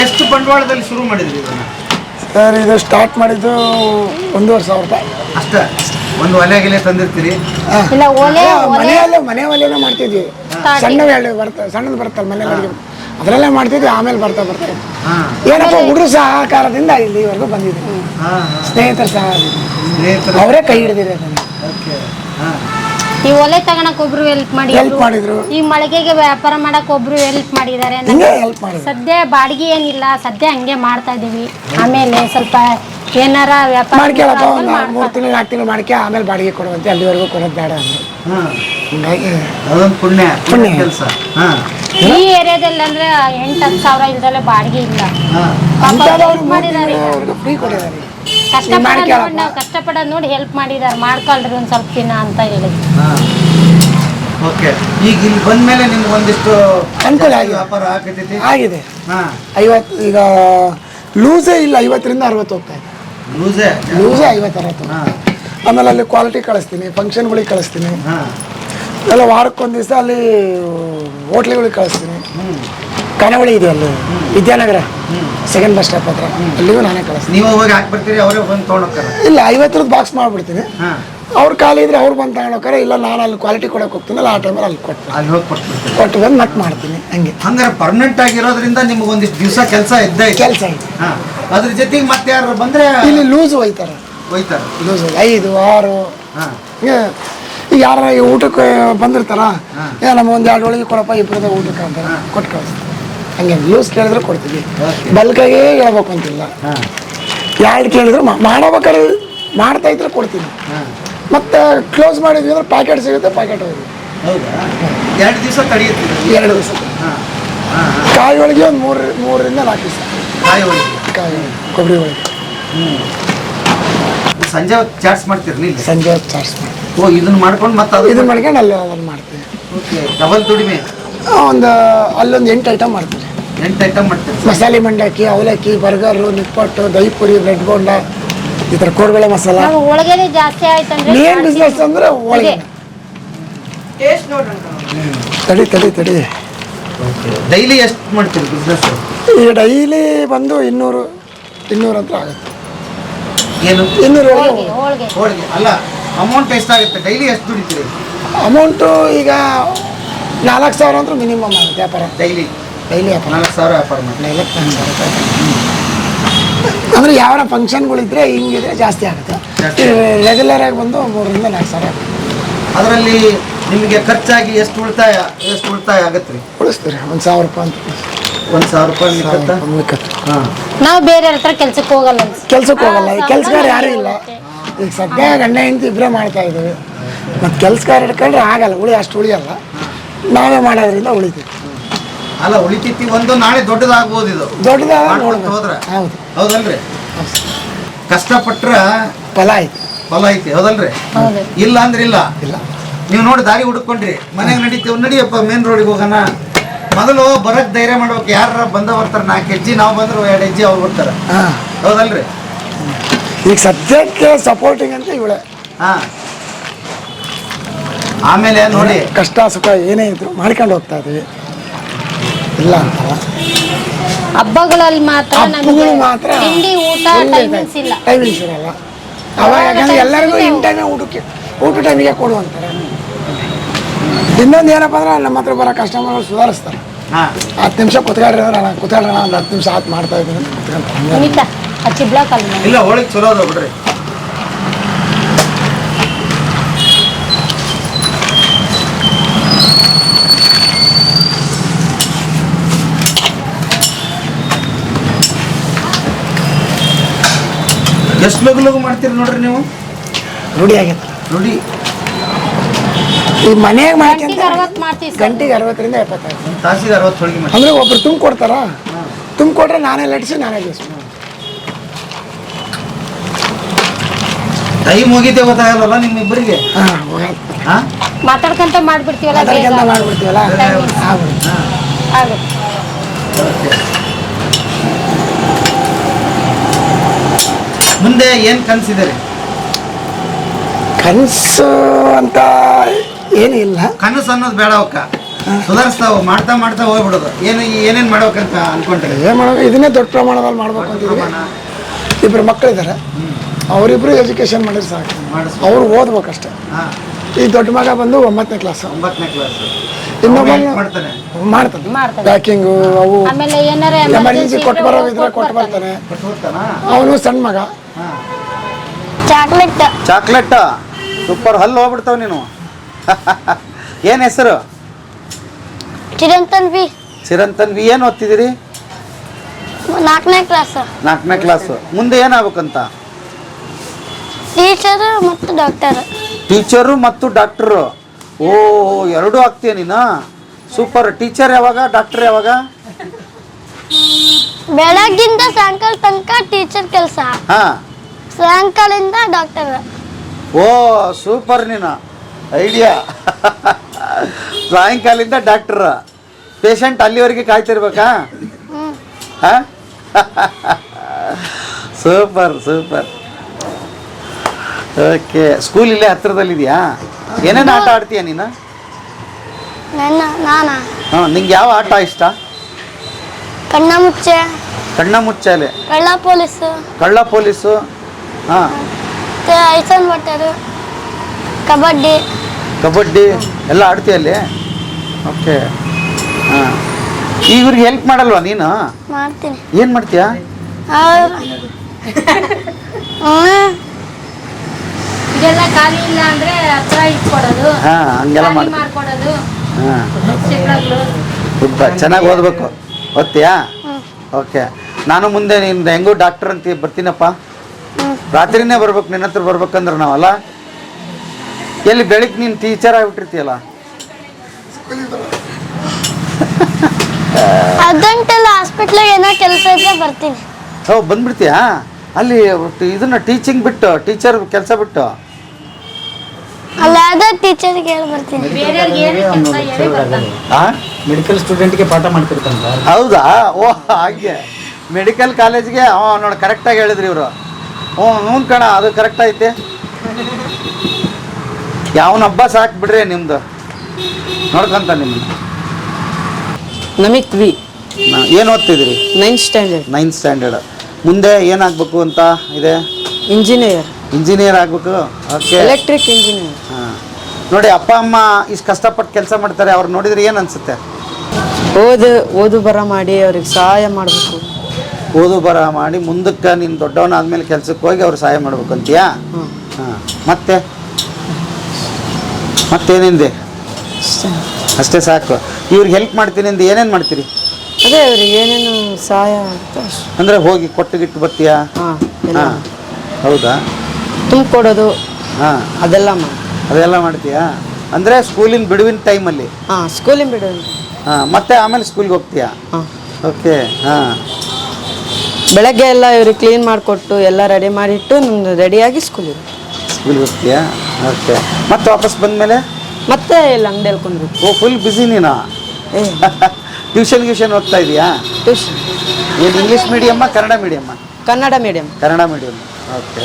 ಎಷ್ಟು ಬಂಡವಾಳದಲ್ಲಿ ಶುರು ಮಾಡಿದ್ರಿ ಇದನ್ನ? ಸರ್ ಇದು ಸ್ಟಾರ್ಟ್ ಮಾಡಿದ್ದು ಒಂದೂವರೆ ಸಾವಿರ ರೂಪಾಯಿ. ಅಷ್ಟೇ? ಒಂದು ಒಲೆ ಗಿಲೆ ತಂದಿರ್ತೀರಿ ಇಲ್ಲ ಒಲೆ ಒಲೆ ಮನೆಯಲ್ಲೇ ಮನೆ ಒಲೆನೇ ಮಾಡ್ತಿದ್ವಿ. ಸಣ್ಣ ಎರಡು ಬರ್ತ ಸಣ್ಣದು ಬರ್ತಲ್ಲ ಮನೆ ಅಡುಗೆ ಅದರಲ್ಲೇ ಮಾಡ್ತಿದ್ವಿ ಆಮೇಲೆ ಬರ್ತಾ ಬರ್ತಾ. ಹಾ. ಏನಪ್ಪ ಹುಡುಗರು ಸಹಕಾರದಿಂದ ಇಲ್ಲಿವರೆಗೂ ಬಂದಿದ್ದೀವಿ ಬಂದಿದ್ದೀನಿ ಹಾ. ಸ್ನೇಹಿತರ ಸಹ ಅವರೇ ಕೈ ಹಿಡಿದಿರಿ ಅದನ್ನು ಓಕೆ. ಹಾ. ಈ ಒಲೆ ತಗೋಣಕ್ ಒಬ್ರು ಹೆಲ್ಪ್ ಮಾಡಿ ಮಾಡಿದ್ರು. ಈ ಮಳಿಗೆಗೆ ವ್ಯಾಪಾರ ಮಾಡಕ್ ಒಬ್ರು ಹೆಲ್ಪ್ ಮಾಡಿದ್ದಾರೆ. ಹಿಂಗೆ ಹೆಲ್ಪ್ ಮಾಡಿದ್ರು. ಸದ್ಯ ಬಾಡಿಗೆ ಏನಿಲ್ಲ ಸದ್ಯ ಹಂಗೆ ಮಾಡ್ತಾ ಇದೀವಿ. ಆಮೇಲೆ ಸ್ವಲ್ಪ ಏನಾರ ವ್ಯಾಪಾರ ಒಂದು ಮೂರು ತಿಂಗಳು ನಾಲ್ಕು ತಿಂಗಳು ಮಾಡ್ಕೆ ಆಮೇಲೆ ಬಾಡಿಗೆ ಕೊಡುವಂತೆ ಅಲ್ಲಿವರೆಗೂ ಕೊಡೋದು ಬೇಡ ಅಂದರು ಹಾ ಹಿಂಗಾಗಿ ಅದೊಂದು ಪುಣ್ಯ ಪುಣ್ಯ. ಕೆಲಸ. ಹಾ. ಈ ಏರಿಯಾದಲ್ಲಿ ಅಂದ್ರೆ ಎಂಟು ಹತ್ತು ಸಾವಿರ ಇಲ್ದಲ್ಲ ಬಾಡಿಗೆ ಇಲ್ಲ. ಹಾ. ಪಾಪ ಅಂಥದ್ದು help ಮಾಡಿದ್ದಾರೆ. ಈಗ. ಫ್ರೀ ಕೊಟ್ಟಿದ್ದಾರೆ. ಕಷ್ಟಪಡ ಮಾಡ್ಕೊಳಪ್ಪ. ನೋಡಿ ನಾವು ಕಷ್ಟಪಡೋದು ನೋಡಿ ಹೆಲ್ಪ್ ಮಾಡಿದ್ದಾರೆ ಮಾಡ್ಕೊಳ್ರಿ ಒಂದ್ ಸ್ವಲ್ಪ ದಿನ ಅಂತ ಹೇಳಿ. ಹಾ. ಓಕೆ ಈಗ ಇಲ್ಲಿ ಬಂದ್ಮೇಲೆ ನಿಮ್ಗೆ ಒಂದಿಷ್ಟು ಅನುಕೂಲ ಆಗಿದೆ. ವ್ಯಾಪಾರ ಆಗತೈತಿ. ಆಗಿದೆ. ಹಾ. ಐವತ್ತು ಈಗ ಲೂಸೇ ಇಲ್ಲ ಐವತ್ತರಿಂದ ಅರವತ್ತು ಹೋಗ್ತಾ ಇದೆ. ಲೂಸೇ? ಲೂಸೇ ಐವತ್ತು ಅರವತ್ತು ಹಾ. ಆಮೇಲೆ ಅಲ್ಲಿ ಕ್ವಾಲಿಟಿ ಕಳಿಸ್ತೀನಿ ಫಂಕ್ಷನ್ಗಳಿಗೆ ಕಳಿಸ್ತೀನಿ. ಹಾ. ಎಲ್ಲ ವಾರಕ್ಕೊಂದು ದಿವಸ ಅಲ್ಲಿ ಹೋಟ್ಲಿಗಳಿಗೆ ಕಳಿಸ್ತೀನಿ. ಕನವಳಿ ಇದೆ ಅಲ್ಲಿ ವಿದ್ಯಾನಗರ? ಸೆಕೆಂಡ್ ಬಸ್ ಸ್ಟಾಪ್ ಹತ್ರ. ಅಲ್ಲಿಗೂ ನಾನೇ ಕಳಿಸ್ತೀನಿ. ನೀವು ಹೋಗಿ ಹಾಕಿ ಬರ್ತೀರಿ ಅವರೇ ಬಂದು ತೊಗೊಂಡೋಗ್ತಾರ ಇಲ್ಲ ಐವತ್ತರದ್ದು ಬಾಕ್ಸ್ ಮಾಡ್ಬಿಡ್ತೀನಿ. ಅವ್ರ ಖಾಲಿ ಇದ್ರೆ ಅವ್ರು ಬಂದು ತಗೊಂಡೋಗ್ತಾರೆ ಇಲ್ಲ ನಾನು ಅಲ್ಲಿ ಕ್ವಾಲಿಟಿ ಕೊಡಕ್ಕೆ ಹೋಗ್ತೀನಲ್ಲ ಆ ಟೈಮಲ್ಲಿ ಅಲ್ಲಿ ಕೊಟ್ಟು. ಅಲ್ಲಿ ಹೋಗಿ ಕೊಟ್ಟು ಬಂದು ಮತ್ತೆ ಮಾಡ್ತೀನಿ ಹಂಗೆ. ಹಂಗಾರೆ ಪರ್ಮನೆಂಟ್ ಆಗಿರೋದ್ರಿಂದ ನಿಮ್ಗೆ ಒಂದಿಷ್ಟು ದಿವಸ ಕೆಲಸ ಇದ್ದೇ ಕೆಲಸ ಇದೆ. ಅದ್ರ ಜೊತೆಗೆ ಮತ್ತೆ ಯಾರು ಬಂದ್ರೆ ಇಲ್ಲಿ ಲೂಸ್ ಹೋಯ್ತಾರೆ. ಹೋಯ್ತಾರೆ. ಲೂಸ್ ಐದು ಆರು. ಈಗ ಯಾರ ಈ ಊಟಕ್ಕೆ ಬಂದಿರ್ತಾರ? ನಮ್ಮ ಒಂದು ಎರಡು ಒಳಗೆ ಕೊಡಪ್ಪ ಇಬ್ಬರದ ಊಟಕ್ಕೆ ಅಂತ. ಕೊಟ್ಟು ಕಳಿಸ್ತೀವಿ ಹಂಗೆ ಲೂಸ್ ಕೇಳಿದ್ರೆ ಕೊಡ್ತೀವಿ. ಬಲ್ಕಾಗೇ ಹೇಳ್ಬೇಕು ಅಂತಿಲ್ಲ. ಹಾ. ಎರಡು ಕೇಳಿದ್ರು ಮಾಡ್ಬೇಕಾದ್ರೆ ಮಾಡ್ತಾ ಇದ್ರೆ ಕೊಡ್ತೀನಿ. ಮತ್ತೆ ಕ್ಲೋಸ್ ಮಾಡಿದ್ವಿ ಅಂದ್ರೆ ಪ್ಯಾಕೆಟ್ ಸಿಗುತ್ತೆ ಪ್ಯಾಕೆಟ್ ಹೋಗಿ ಎರಡು ದಿವಸ ತಡೆಯುತ್ತೆ ಎರಡು ದಿವಸ. ಕಾಯಿ ಹೋಳಿಗೆ ಒಂದು ಮೂರು ಮೂರರಿಂದ ನಾಲ್ಕು ದಿವಸ. ಕಾಯಿ ಹೋಳಿಗೆ ಕಾಯಿ ಕೊಬ್ಬರಿ ಹೋಳಿಗೆ ಸಂಜೆ ಹೊತ್ತು ಚಾಟ್ಸ್ ಮಾಡ್ತೀರಿ ಇಲ್ಲಿ? ಸಂಜೆ ಹೊತ್ತು ಚಾರ್ಜ್ ಮಾಡಿ ಓ ಇದನ್ನ ಮಾಡ್ಕೊಂಡು ಮತ್ತೆ ಅದು ಇದನ್ನ ಮಾಡ್ಕೊಂಡು ಅಲ್ಲಿ ಅದನ್ನು ಮಾಡ್ತೀನಿ ಓಕೆ ಡಬಲ್ ದುಡಿಮೆ. ಒಂದು ಅಲ್ಲೊಂದು ಎಂಟು ಐಟಮ್ ಮಾಡ್ತೀನಿ ಎಂಟು ಐಟಮ್ ಮಾಡ್ತೀವಿ. ಮಸಾಲೆ ಮಂಡಕ್ಕಿ ಅವಲಕ್ಕಿ ಬರ್ಗರು ನಿಪ್ಪಟ್ಟು ದಹಿ ಪುರಿ ಬ್ರೆಡ್ ಬೋಂಡ ಈ ಥರ ಕೋಡ್ಬಳೆ ಮಸಾಲ. ನಾವು ಒಳಗಡೆ ಜಾಸ್ತಿ ಆಯ್ತಂದ್ರೆ ಮೇನ್ ಬಿಸ್ನೆಸ್ ಅಂದ್ರೆ ಹೋಳಿಗೆ. ತಡಿ ತಡಿ ತಡಿ. ಡೈಲಿ ಎಷ್ಟು ಮಾಡ್ತೀರಿ ಬಿಸ್ನೆಸ್ ಈಗ ಡೈಲಿ ಬಂದು ಇನ್ನೂರು ಇನ್ನೂರು ಹತ್ರ ಆಗುತ್ತೆ. ಏನು? ಇನ್ನೂರು ಹೋಳಿಗೆ ಹೋಳಿಗೆ. ಹೋಳಿಗೆ. ಅಲ್ಲ ಅಮೌಂಟ್ ಎಷ್ಟಾಗುತ್ತೆ ಡೈಲಿ ಎಷ್ಟು ದುಡಿತೀರಿ? ಅಮೌಂಟು ಈಗ ನಾಲ್ಕು ಸಾವಿರ ಅಂದ್ರೆ ಮಿನಿಮಮ್ ಆಗುತ್ತೆ ವ್ಯಾಪಾರ. ಡೈಲಿ ಡೈಲಿ ಹದಿನಾಲ್ಕು ನಾಲ್ಕು ಸಾವಿರ ವ್ಯಾಪಾರ ಮಾಡಿ ಡೈಲಿ ನಾಲ್ಕು ಸಾವಿರ ರೂಪಾಯಿ ಅಂದರೆ ಯಾವ್ಯಾವ ಫಂಕ್ಷನ್ಗಳಿದ್ರೆ ಹಿಂಗಿದ್ರೆ ಜಾಸ್ತಿ ಆಗುತ್ತೆ. ರೆಗ್ಯುಲರ್ ಆಗಿ ಬಂದು ಮೂರರಿಂದ ನಾಲ್ಕು ಸಾವಿರ ಆಗುತ್ತೆ. ಅದರಲ್ಲಿ ನಿಮಗೆ ಖರ್ಚಾಗಿ ಎಷ್ಟು ಉಳಿತಾಯ ಎಷ್ಟು ಉಳಿತಾಯ ಆಗುತ್ತೆ ರೀ? ಉಳಿಸ್ತೀರಿ ಒಂದು ಸಾವಿರ ರೂಪಾಯಿ ಅಂತ ಒಂದು ಸಾವಿರ ರೂಪಾಯಿ ನಾವು ಬೇರೆ ಹತ್ರ ಕೆಲ್ಸಕ್ಕೆ ಹೋಗಲ್ಲ. ಕೆಲ್ಸಕ್ಕೆ ಹೋಗಲ್ಲ. ಈ ಹಾ, ಕೆಲ್ಸಗಾರ ಯಾರೂ ಇಲ್ಲ. ಈಗ ಸದ್ಯ ಗಂಡ ಹೆಂಡತಿ ಇಬ್ಬರೇ ಮಾಡ್ತಾ ಇದ್ದೀವಿ. ಮತ್ತು ಕೆಲ್ಸಗಾರ ಹಿಡ್ಕೊಂಡ್ರೆ ಆಗಲ್ಲ. ಉಳಿ ಅಷ್ಟು ಉಳಿಯಲ್ಲ. ನಾವೇ ಮಾಡೋದ್ರಿಂದ ಉಳಿತೀವಿ ಅಲ್ಲ ಉಳಿತೈತಿ ಒಂದು ನಾಳೆ ದೊಡ್ಡದಾಗ್ಬೋದು ಇದು. ಹೋದ್ರೆ. ಹೌದು. ಹೌದಲ್ರಿ? ಕಷ್ಟಪಟ್ರ ಫಲ ಐತಿ. ಫಲ ಐತಿ ಹೌದಲ್ರಿ? ಹೌದು. ಇಲ್ಲ ಅಂದ್ರೆ ಇಲ್ಲ. ಇಲ್ಲ. ನೀವು ನೋಡಿ ದಾರಿ ಹುಡುಕೊಂಡ್ರಿ ಮನೆಗೆ ನಡೀತೀವಿ ನಡಿಯಪ್ಪ ಮೇನ್ ರೋಡಿಗೆ ಹೋಗೋಣ. ಮೊದಲು ಬರಕ್ ಧೈರ್ಯ ಮಾಡ್ಬೇಕು. ಯಾರ ಬಂದ ಬರ್ತಾರೆ ನಾಲ್ಕು ಹೆಜ್ಜೆ ನಾವು ಬಂದ್ರು ಎರಡು ಹೆಜ್ಜೆ ಅವ್ರು ಬರ್ತಾರೆ. ಹೌದಲ್ರಿ? ಈಗ ಸದ್ಯಕ್ಕೆ ಸಪೋರ್ಟಿಂಗ್ ಅಂತ ಇವಳೆ. ಹಾ. ಆಮೇಲೆ ನೋಡಿ. ಕಷ್ಟ ಸುಖ ಏನೇ ಇದ್ರು ಮಾಡ್ಕೊಂಡು ಹೋಗ್ತಾ ಇದೀವಿ ಇಲ್ಲ ಅಂತಲ್ಲ. ಹಬ್ಬಗಳಲ್ಲಿ ಮಾತ್ರ ನಮಗೆ ಹಬ್ಬಗಳು ಮಾತ್ರ ತಿಂಡಿ ಊಟ ಟೈಮಿಂಗ್ಸ್ ಇಲ್ಲ. ಟೈಮಿಂಗ್ಸ್ ಇರಲ್ಲ. ಅವಾಗ ಯಾಕಂದ್ರೆ ಎಲ್ಲರಿಗೂ ಇನ್ ಟೈಮೇ ಊಟಕ್ಕೆ ಊಟ ಟೈಮಿಗೆ ಕೊಡು ಅಂತಾರೆ. ಇನ್ನೊಂದು ಏನಪ್ಪ ಅಂದ್ರೆ ನಮ್ಮ ಹತ್ರ ಬರೋ ಕಸ್ಟಮರ್ಗಳು ಸುಧಾರಿಸ್ತಾರೆ. ಹತ್ತು ನಿಮಿಷ ಕುತ್ಕೊಳ್ರಿ ಅಂದ್ರೆ ನಾನು ಕುತ್ಕೊಳ್ರಿ ಒಂದು ಹತ್ತು ನಿಮಿಷ ಆತ್ ಮಾಡ್ತಾ ಇದ್ದೀನಿ. ಅಂತ ಕುತ್ಕೊಂತಾರೆ ಆ ಚಿಬ್ಲಾಕಲ್ಲಿ ಇಲ್ಲ ಹೋಳಿಗೆ ಚಲೋ ಅದ ಬಿಡ್ರಿ. ಎಷ್ಟು ಲಗು ಲಗು ಮಾಡ್ತೀರಿ ನೋಡ್ರಿ ನೀವು? ರೂಢಿ ಆಗೈತೆ ರೂಢಿ ಈ ಮನೆಯಾಗ ಗಂಟೆಗೆ ಮಾಡ್ಕೊಂತ ಗಂಟೆಗೆ ಅರವತ್ತರಿಂದ ಎಪ್ಪತ್ತೈದು ಒಂದು ತಾಸಿಗೆ ಅರವತ್ತು ಹೋಳಿಗೆ ಮಾಡಿ ಅಂದ್ರೆ ಒಬ್ರು ತುಂಬ ಕೊಡ್ತಾರ ತುಂಬ ಕೊಟ್ರೆ ನಾನೇ ಲಟ್ಸಿ ನಾನೇ ಜ್ಯೂಸ್ ಟೈಮ್ ಹೋಗಿದ್ದೆ ಗೊತ್ತಾಗಲ್ಲ ನಿಮ್ಮಿಬ್ಬರಿಗೆ? ಮಾತಾಡ್ಕಂತ ಹೋಗಲ್ಲ ಹಾ? ಮಾತಾಡ್ಕೊಂತ ಮಾಡ್ಬಿಡ್ತೀವಲ್ಲ ಮಾಡ್ಬಿಡ್ತೀವಲ್ಲ? ಆಗುತ್ತೆ. ಮುಂದೆ ಏನು ಕನ್ಸಿದ್ದಾರೆ ಕನಸು ಅಂತ ಏನು ಇಲ್ಲ. ಕನಸು ಅನ್ನೋದು ಬೇಡ ಅವಕ್ಕ. ಸುಧಾರಿಸ್ತಾವ ಮಾಡ್ತಾ ಮಾಡ್ತಾ ಹೋಗ್ಬಿಡೋದು. ಏನು ಏನೇನು ಮಾಡ್ಬೇಕಂತ ಅನ್ಕೊಂಡ್ರೆ? ಏನು ಮಾಡೋದು ಇದನ್ನೇ ದೊಡ್ಡ ಪ್ರಮಾಣದಲ್ಲಿ ಮಾಡ್ಬೇಕು ಅಂತ ಇಬ್ಬರು ಮಕ್ಕಳಿದ್ದಾರೆ ಅವರಿಬ್ರು ಎಜುಕೇಶನ್ ಮಾಡಿದ್ರೆ ಸಾಕು. ಅವ್ರು ಓದ್ಬೇಕಷ್ಟೇ. ಈ ದೊಡ್ಡ ಮಗ ಬಂದು ಒಂಬತ್ತನೇ ಕ್ಲಾಸ್ ಒಂಬತ್ತನೇ ಕ್ಲಾಸ್ ಇನ್ನೊಬ್ಬ ಮಾಡ್ತಾನೆ ಮಾಡ್ತಾನೆ ಮಾಡ್ತಾನೆ. ಪ್ಯಾಕಿಂಗು ಅವು ಆಮೇಲೆ ಏನಾರ ಎಮರ್ಜೆನ್ಸಿ ಕೊಟ್ಟು ಬರೋ ಇದ್ರೆ ಕೊಟ್ಟು ಬರ್ತಾನೆ. ಅವನು ಸಣ್ಣ ಮಗ. ಚಾಕ್ಲೇಟ್. ಚಾಕ್ಲೇಟ್? ಸೂಪರ್ ಹಲ್ಲು ಹೋಗ್ಬಿಡ್ತಾವ ನೀನು. ಏನ್ ಹೆಸರು? ಚಿರಂತನ್ ಬಿ ಚಿರಂತನ್ ಬಿ ಏನು ಓದ್ತಿದ್ದೀರಿ? ನಾಲ್ಕನೇ ಕ್ಲಾಸ್ ನಾಲ್ಕನೇ ಕ್ಲಾಸ್ ಮುಂದೆ ಏನಾಗ್ಬೇಕಂತ? ಟೀಚರ್ ಮತ್ತು ಡಾಕ್ಟರ್ ಟೀಚರು ಮತ್ತು ಡಾಕ್ಟ್ರು ಓ ಎರಡೂ ಆಗ್ತೀಯ ನೀನು? ಸೂಪರ್ ಟೀಚರ್ ಯಾವಾಗ? ಡಾಕ್ಟರ್ ಯಾವಾಗ? ಬೆಳಗ್ಗಿಂದ ಸಾಯಂಕಾಲ ತನಕ ಟೀಚರ್ ಕೆಲಸ. ಹಾಂ. ಸಾಯಂಕಾಲಿಂದ ಡಾಕ್ಟರ್ ಓ ಸೂಪರ್ ನೀನು. ಐಡಿಯಾ ಸಾಯಂಕಾಲಿಂದ ಡಾಕ್ಟರ್ ಪೇಷಂಟ್ ಅಲ್ಲಿವರೆಗೆ ಕಾಯ್ತಿರ್ಬೇಕಾ? ಹಾ? ಸೂಪರ್ ಸೂಪರ್ ಓಕೆ ಸ್ಕೂಲ್ ಇಲ್ಲೇ ಹತ್ರದಲ್ಲಿದೆಯಾ? ಏನೇನು ಆಟ ಆಡ್ತೀಯ ನೀನು? ನನ್ನ ನಾನಾ? ಹಾಂ ನಿಂಗೆ ಯಾವ ಆಟ ಇಷ್ಟ? ಕಣ್ಣ ಮುಚ್ಚೆ. ಕಣ್ಣ ಮುಚ್ಚಾಲೆ. ಕಳ್ಳ ಪೊಲೀಸು. ಕಳ್ಳ ಪೊಲೀಸು? ಹಾಂ. ಮತ್ತೆ ಐಸನ್ ಬಟ್ಟರು ಕಬಡ್ಡಿ. ಕಬಡ್ಡಿ? ಎಲ್ಲ ಆಡ್ತೀಯ ಅಲ್ಲಿ? ಓಕೆ. ಹಾಂ. ಇವ್ರಿಗೆ ಹೆಲ್ಪ್ ಮಾಡಲ್ವಾ ನೀನು? ಮಾಡ್ತೀನಿ. ಏನು ಮಾಡ್ತೀಯಾ? ಅವ್ರು ಹ್ಮ್. ಇದೆಲ್ಲ ಖಾಲಿ ಇಲ್ಲ ಅಂದ್ರೆ ಹತ್ರ ಇಟ್ಕೊಡೋದು. ಹಾಂ ಹಂಗೆಲ್ಲ ಖಾಲಿ ಮಾಡ್ಕೊಡೋದು. ಚೆನ್ನಾಗಿ ಓದಬೇಕು. ಓದ್ತೀಯಾ. ಓಕೆ. ನಾನು ಮುಂದೆ ನಿಂದು ಹೆಂಗೂ ಡಾಕ್ಟರ್ ಅಂತ ಬರ್ತೀನಪ್ಪ. ರಾತ್ರಿನೇ ಬರ್ಬೇಕು ನಿನ್ನ ಹತ್ರ ಬರ್ಬೇಕಂದ್ರೆ ನಾವಲ್ಲ. ಎಲ್ಲಿ ಬೆಳಿಗ್ಗೆ ನೀನು ಟೀಚರ್ ಆಗಿಬಿಟ್ಟಿರ್ತೀಯಲ್ಲ? ಹಾಸ್ಪಿಟ್ಲಿಗೆ ಏನೋ ಕೆಲಸ ಇದ್ರೆ ಬರ್ತೀನಿ. ಓ ಬಂದ್ಬಿಡ್ತೀಯಾ? ಅಲ್ಲಿ ಇದನ್ನ ಟೀಚಿಂಗ್ ಬಿಟ್ಟು ಟೀಚರ್ ಕೆಲಸ ಬಿಟ್ಟು. ಅಲ್ಲಿ ಯಾವ್ದೋ ಟೀಚರ್ಗೆ ಹೇಳಿ ಬರ್ತೀನಿ. ಬೇರೆಯವ್ರಿಗೆ ಏನೇ ಕೆಲಸ ಹೇಳಿ ಬರ್ತಾನೆ. ಆ? ಮೆಡಿಕಲ್ ಸ್ಟೂಡೆಂಟ್ಗೆ ಪಾಠ ಮಾಡ್ತಿರ್ತಾನೆ ಹೌದಾ? ಓ ಹಾಗೆ. ಮೆಡಿಕಲ್ ಕಾಲೇಜ್ಗೆ ಅವ ನೋಡಿ ಕರೆಕ್ಟಾಗಿ ಹೇಳಿದ್ರಿ ಇವರು. ಹ್ಞೂ ಹ್ಞೂ ಕಣ ಅದು ಕರೆಕ್ಟ್ ಐತೆ. ಯಾವನ ಹಬ್ಬ ಸಾಕು ಬಿಡ್ರಿ ನಿಮ್ದು. ನೋಡ್ಕೊಂತ ನಿಮ್ಮ ನಮಿತ್ ವಿ. ಏನು ಓದ್ತಿದ್ರಿ ನೈನ್ತ್ ಸ್ಟ್ಯಾಂಡರ್ಡ್ ನೈನ್ತ್ ಸ್ಟ್ಯಾಂಡರ್ಡ್ ಮುಂದೆ ಏನಾಗಬೇಕು ಅಂತ ಇದೆ? ಇಂಜಿನಿಯರ್ ಇಂಜಿನಿಯರ್ ಆಗಬೇಕು? ಓಕೆ ಎಲೆಕ್ಟ್ರಿಕ್ ಇಂಜಿನಿಯರ್ ನೋಡಿ ಅಪ್ಪ ಅಮ್ಮ ಇಷ್ಟು ಕಷ್ಟಪಟ್ಟು ಕೆಲಸ ಮಾಡ್ತಾರೆ ಅವ್ರು ನೋಡಿದ್ರೆ ಏನು ಅನಿಸುತ್ತೆ? ಓದು ಓದು ಬರ ಮಾಡಿ ಅವ್ರಿಗೆ ಸಹಾಯ ಮಾಡಬೇಕು. ಓದು ಬರ ಮಾಡಿ ಮುಂದಕ್ಕೆ ನೀನು ದೊಡ್ಡವನಾದ್ಮೇಲೆ ಕೆಲ್ಸಕ್ಕೆ ಹೋಗಿ ಅವ್ರು ಸಹಾಯ ಮಾಡ್ಬೇಕು ಅಂತೀಯಾ? ಹಾಂ ಮತ್ತೆ? ಮತ್ತೇನಿದೆ? ಅಷ್ಟೇ. ಸಾಕು. ಇವ್ರಿಗೆ ಹೆಲ್ಪ್ ಮಾಡ್ತೀನಿ ಅಂತ ಏನೇನು ಮಾಡ್ತೀರಿ? ಅದೇ ಅವ್ರಿಗೆ ಏನೇನು ಸಹಾಯ ಆಗುತ್ತೋ ಅಷ್ಟು. ಅಂದರೆ ಹೋಗಿ ಕೊಟ್ಟು ಗಿಟ್ಟು ಬರ್ತೀಯಾ? ಹಾಂ ಎಲ್ಲ. ಹಾಂ ಹೌದಾ? ತುಂಬಿಕೊಡೋದು ಹಾಂ. ಅದೆಲ್ಲ ಮಾಡಿ ಅದೆಲ್ಲ ಮಾಡ್ತೀಯಾ? ಅಂದರೆ ಸ್ಕೂಲಿನ ಬಿಡುವಿನ ಟೈಮಲ್ಲಿ ಹಾಂ ಸ್ಕೂಲಿಂದ ಬಿಡುವಿನ. ಹಾಂ ಮತ್ತೆ ಆಮೇಲೆ ಸ್ಕೂಲ್ಗೆ ಹೋಗ್ತೀಯಾ? ಹಾಂ. ಓಕೆ ಹಾಂ. ಬೆಳಗ್ಗೆ ಎಲ್ಲ ಇವ್ರಿಗೆ ಕ್ಲೀನ್ ಮಾಡಿಕೊಟ್ಟು ಎಲ್ಲ ರೆಡಿ ಮಾಡಿಟ್ಟು ನಮ್ದು ರೆಡಿಯಾಗಿ ಸ್ಕೂಲಿಗೆ ಸ್ಕೂಲ್ಗೆ ಹೋಗ್ತೀಯಾ? ಓಕೆ ಮತ್ತೆ ವಾಪಸ್ ಬಂದಮೇಲೆ? ಮತ್ತೆ ಇಲ್ಲಿ ಅಂಗಡಿಯಲ್ಲಿ ಕುಂದ್ರು ಓ ಫುಲ್ ಬ್ಯುಸಿ ನೀನು? ಏ. ಟ್ಯೂಷನ್ ಗ್ಯೂಷನ್ ಹೋಗ್ತಾ ಇದೀಯಾ? ಟ್ಯೂಷನ್ ಏನು English medium Kannada medium Kannada medium Kannada medium okay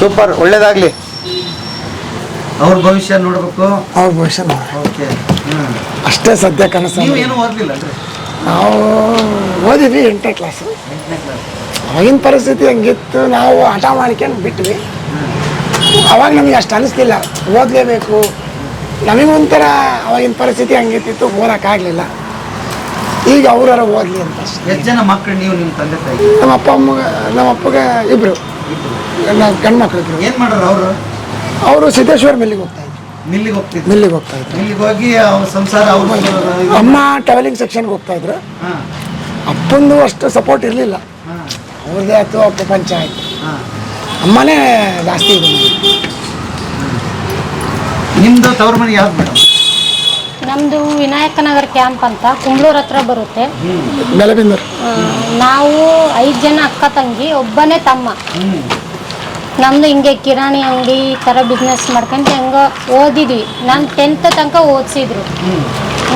super ಒಳ್ಳೇದಾಗ್ಲಿ. ಅವ್ರ ಭವಿಷ್ಯ ನೋಡಬೇಕು? ಅವ್ರ ಭವಿಷ್ಯ ನೋಡಿ. ಓಕೆ. ಹ್ಞೂ ಅಷ್ಟೇ ಸದ್ಯ ಕನಸು ನೀವು ಏನು ಓದಲಿಲ್ಲ ಅಂದರೆ? ನಾವು ಓದಿದ್ವಿ ಎಂಟನೇ ಕ್ಲಾಸು ಎಂಟನೇ ಕ್ಲಾಸ್ ಅವಾಗಿನ ಪರಿಸ್ಥಿತಿ ಹಂಗಿತ್ತು ನಾವು ಹಠ ಮಾಡ್ಕೊಂಡು ಬಿಟ್ವಿ. ಅವಾಗ ನಮಗೆ ಅಷ್ಟು ಅನಿಸ್ತಿಲ್ಲ. ಓದಲೇಬೇಕು. ನಮಗೊಂಥರ ಅವಾಗಿನ ಪರಿಸ್ಥಿತಿ ಹಂಗಿತ್ತಿತ್ತು ಓದೋಕ್ಕಾಗಲಿಲ್ಲ ಈಗ ಅವ್ರಾರ ಓದಲಿ ಅಂತ ಅಷ್ಟೇ. ಎಷ್ಟು ಜನ ಮಕ್ಕಳು ನೀವು ನಿಮ್ಮ ತಂದೆ ತಾಯಿ? ನಮ್ಮ ಅಪ್ಪ ಅಮ್ಮಗೆ ನಮ್ಮ ಅಪ್ಪಗೆ ಇಬ್ಬರು ನಾವು ಗಂಡು ಇದ್ರು. ಏನು ಮಾಡೋರು ಅವರು? ಅವರು ಸಿದ್ದೇಶ್ವರ ಮಿಲ್ಲಿಗೆ ಹೋಗ್ತಾ ಇದ್ರು. ಮಿಲ್ಲಿಗೆ ಹೋಗ್ತಿದ್ರು? ಮಿಲ್ಲಿಗೆ ಹೋಗ್ತಾ ಇದ್ರು. ಮಿಲ್ಲಿಗೆ ಹೋಗಿ ಅವ್ರ ಸಂಸಾರ ಅವ್ರ ಅಮ್ಮ ಟ್ರಾವೆಲಿಂಗ್ ಸೆಕ್ಷನ್ಗೆ ಹೋಗ್ತಾ ಇದ್ರು. ಹಾಂ. ಅಪ್ಪಂದು ಅಷ್ಟು ಸಪೋರ್ಟ್ ಇರಲಿಲ್ಲ. ಹಾಂ. ಅವ್ರದ್ದೇ ಆಯ್ತು ಅಪ್ಪ ಪಂಚಾಯತ್ ಹಾಂ. ಅಮ್ಮನೇ ಜಾಸ್ತಿ. ನಿಮ್ಮದು ತವ್ರ ಮನೆ ಯಾವ್ದು ಮೇಡಮ್? ನಮ್ಮದು ವಿನಾಯಕನಗರ ಕ್ಯಾಂಪ್ ಅಂತ ಕುಂಬ್ಳೂರ್ ಹತ್ರ ಬರುತ್ತೆ. ನೆಲಬಿಂದೂರು. ಆ, ನಾವು ಐದು ಜನ ಅಕ್ಕ ತಂಗಿ ಒಬ್ಬನೇ ತಮ್ಮ. ನಮ್ದು ಹಿಂಗೆ ಕಿರಾಣಿ ಅಂಗಡಿ ಈ ಥರ ಬಿಸ್ನೆಸ್ ಮಾಡ್ಕೊಂಡು ಹೆಂಗೋ ಓದಿದ್ವಿ. ನಾನು ಟೆಂತ್ ತನಕ ಓದಿಸಿದ್ರು.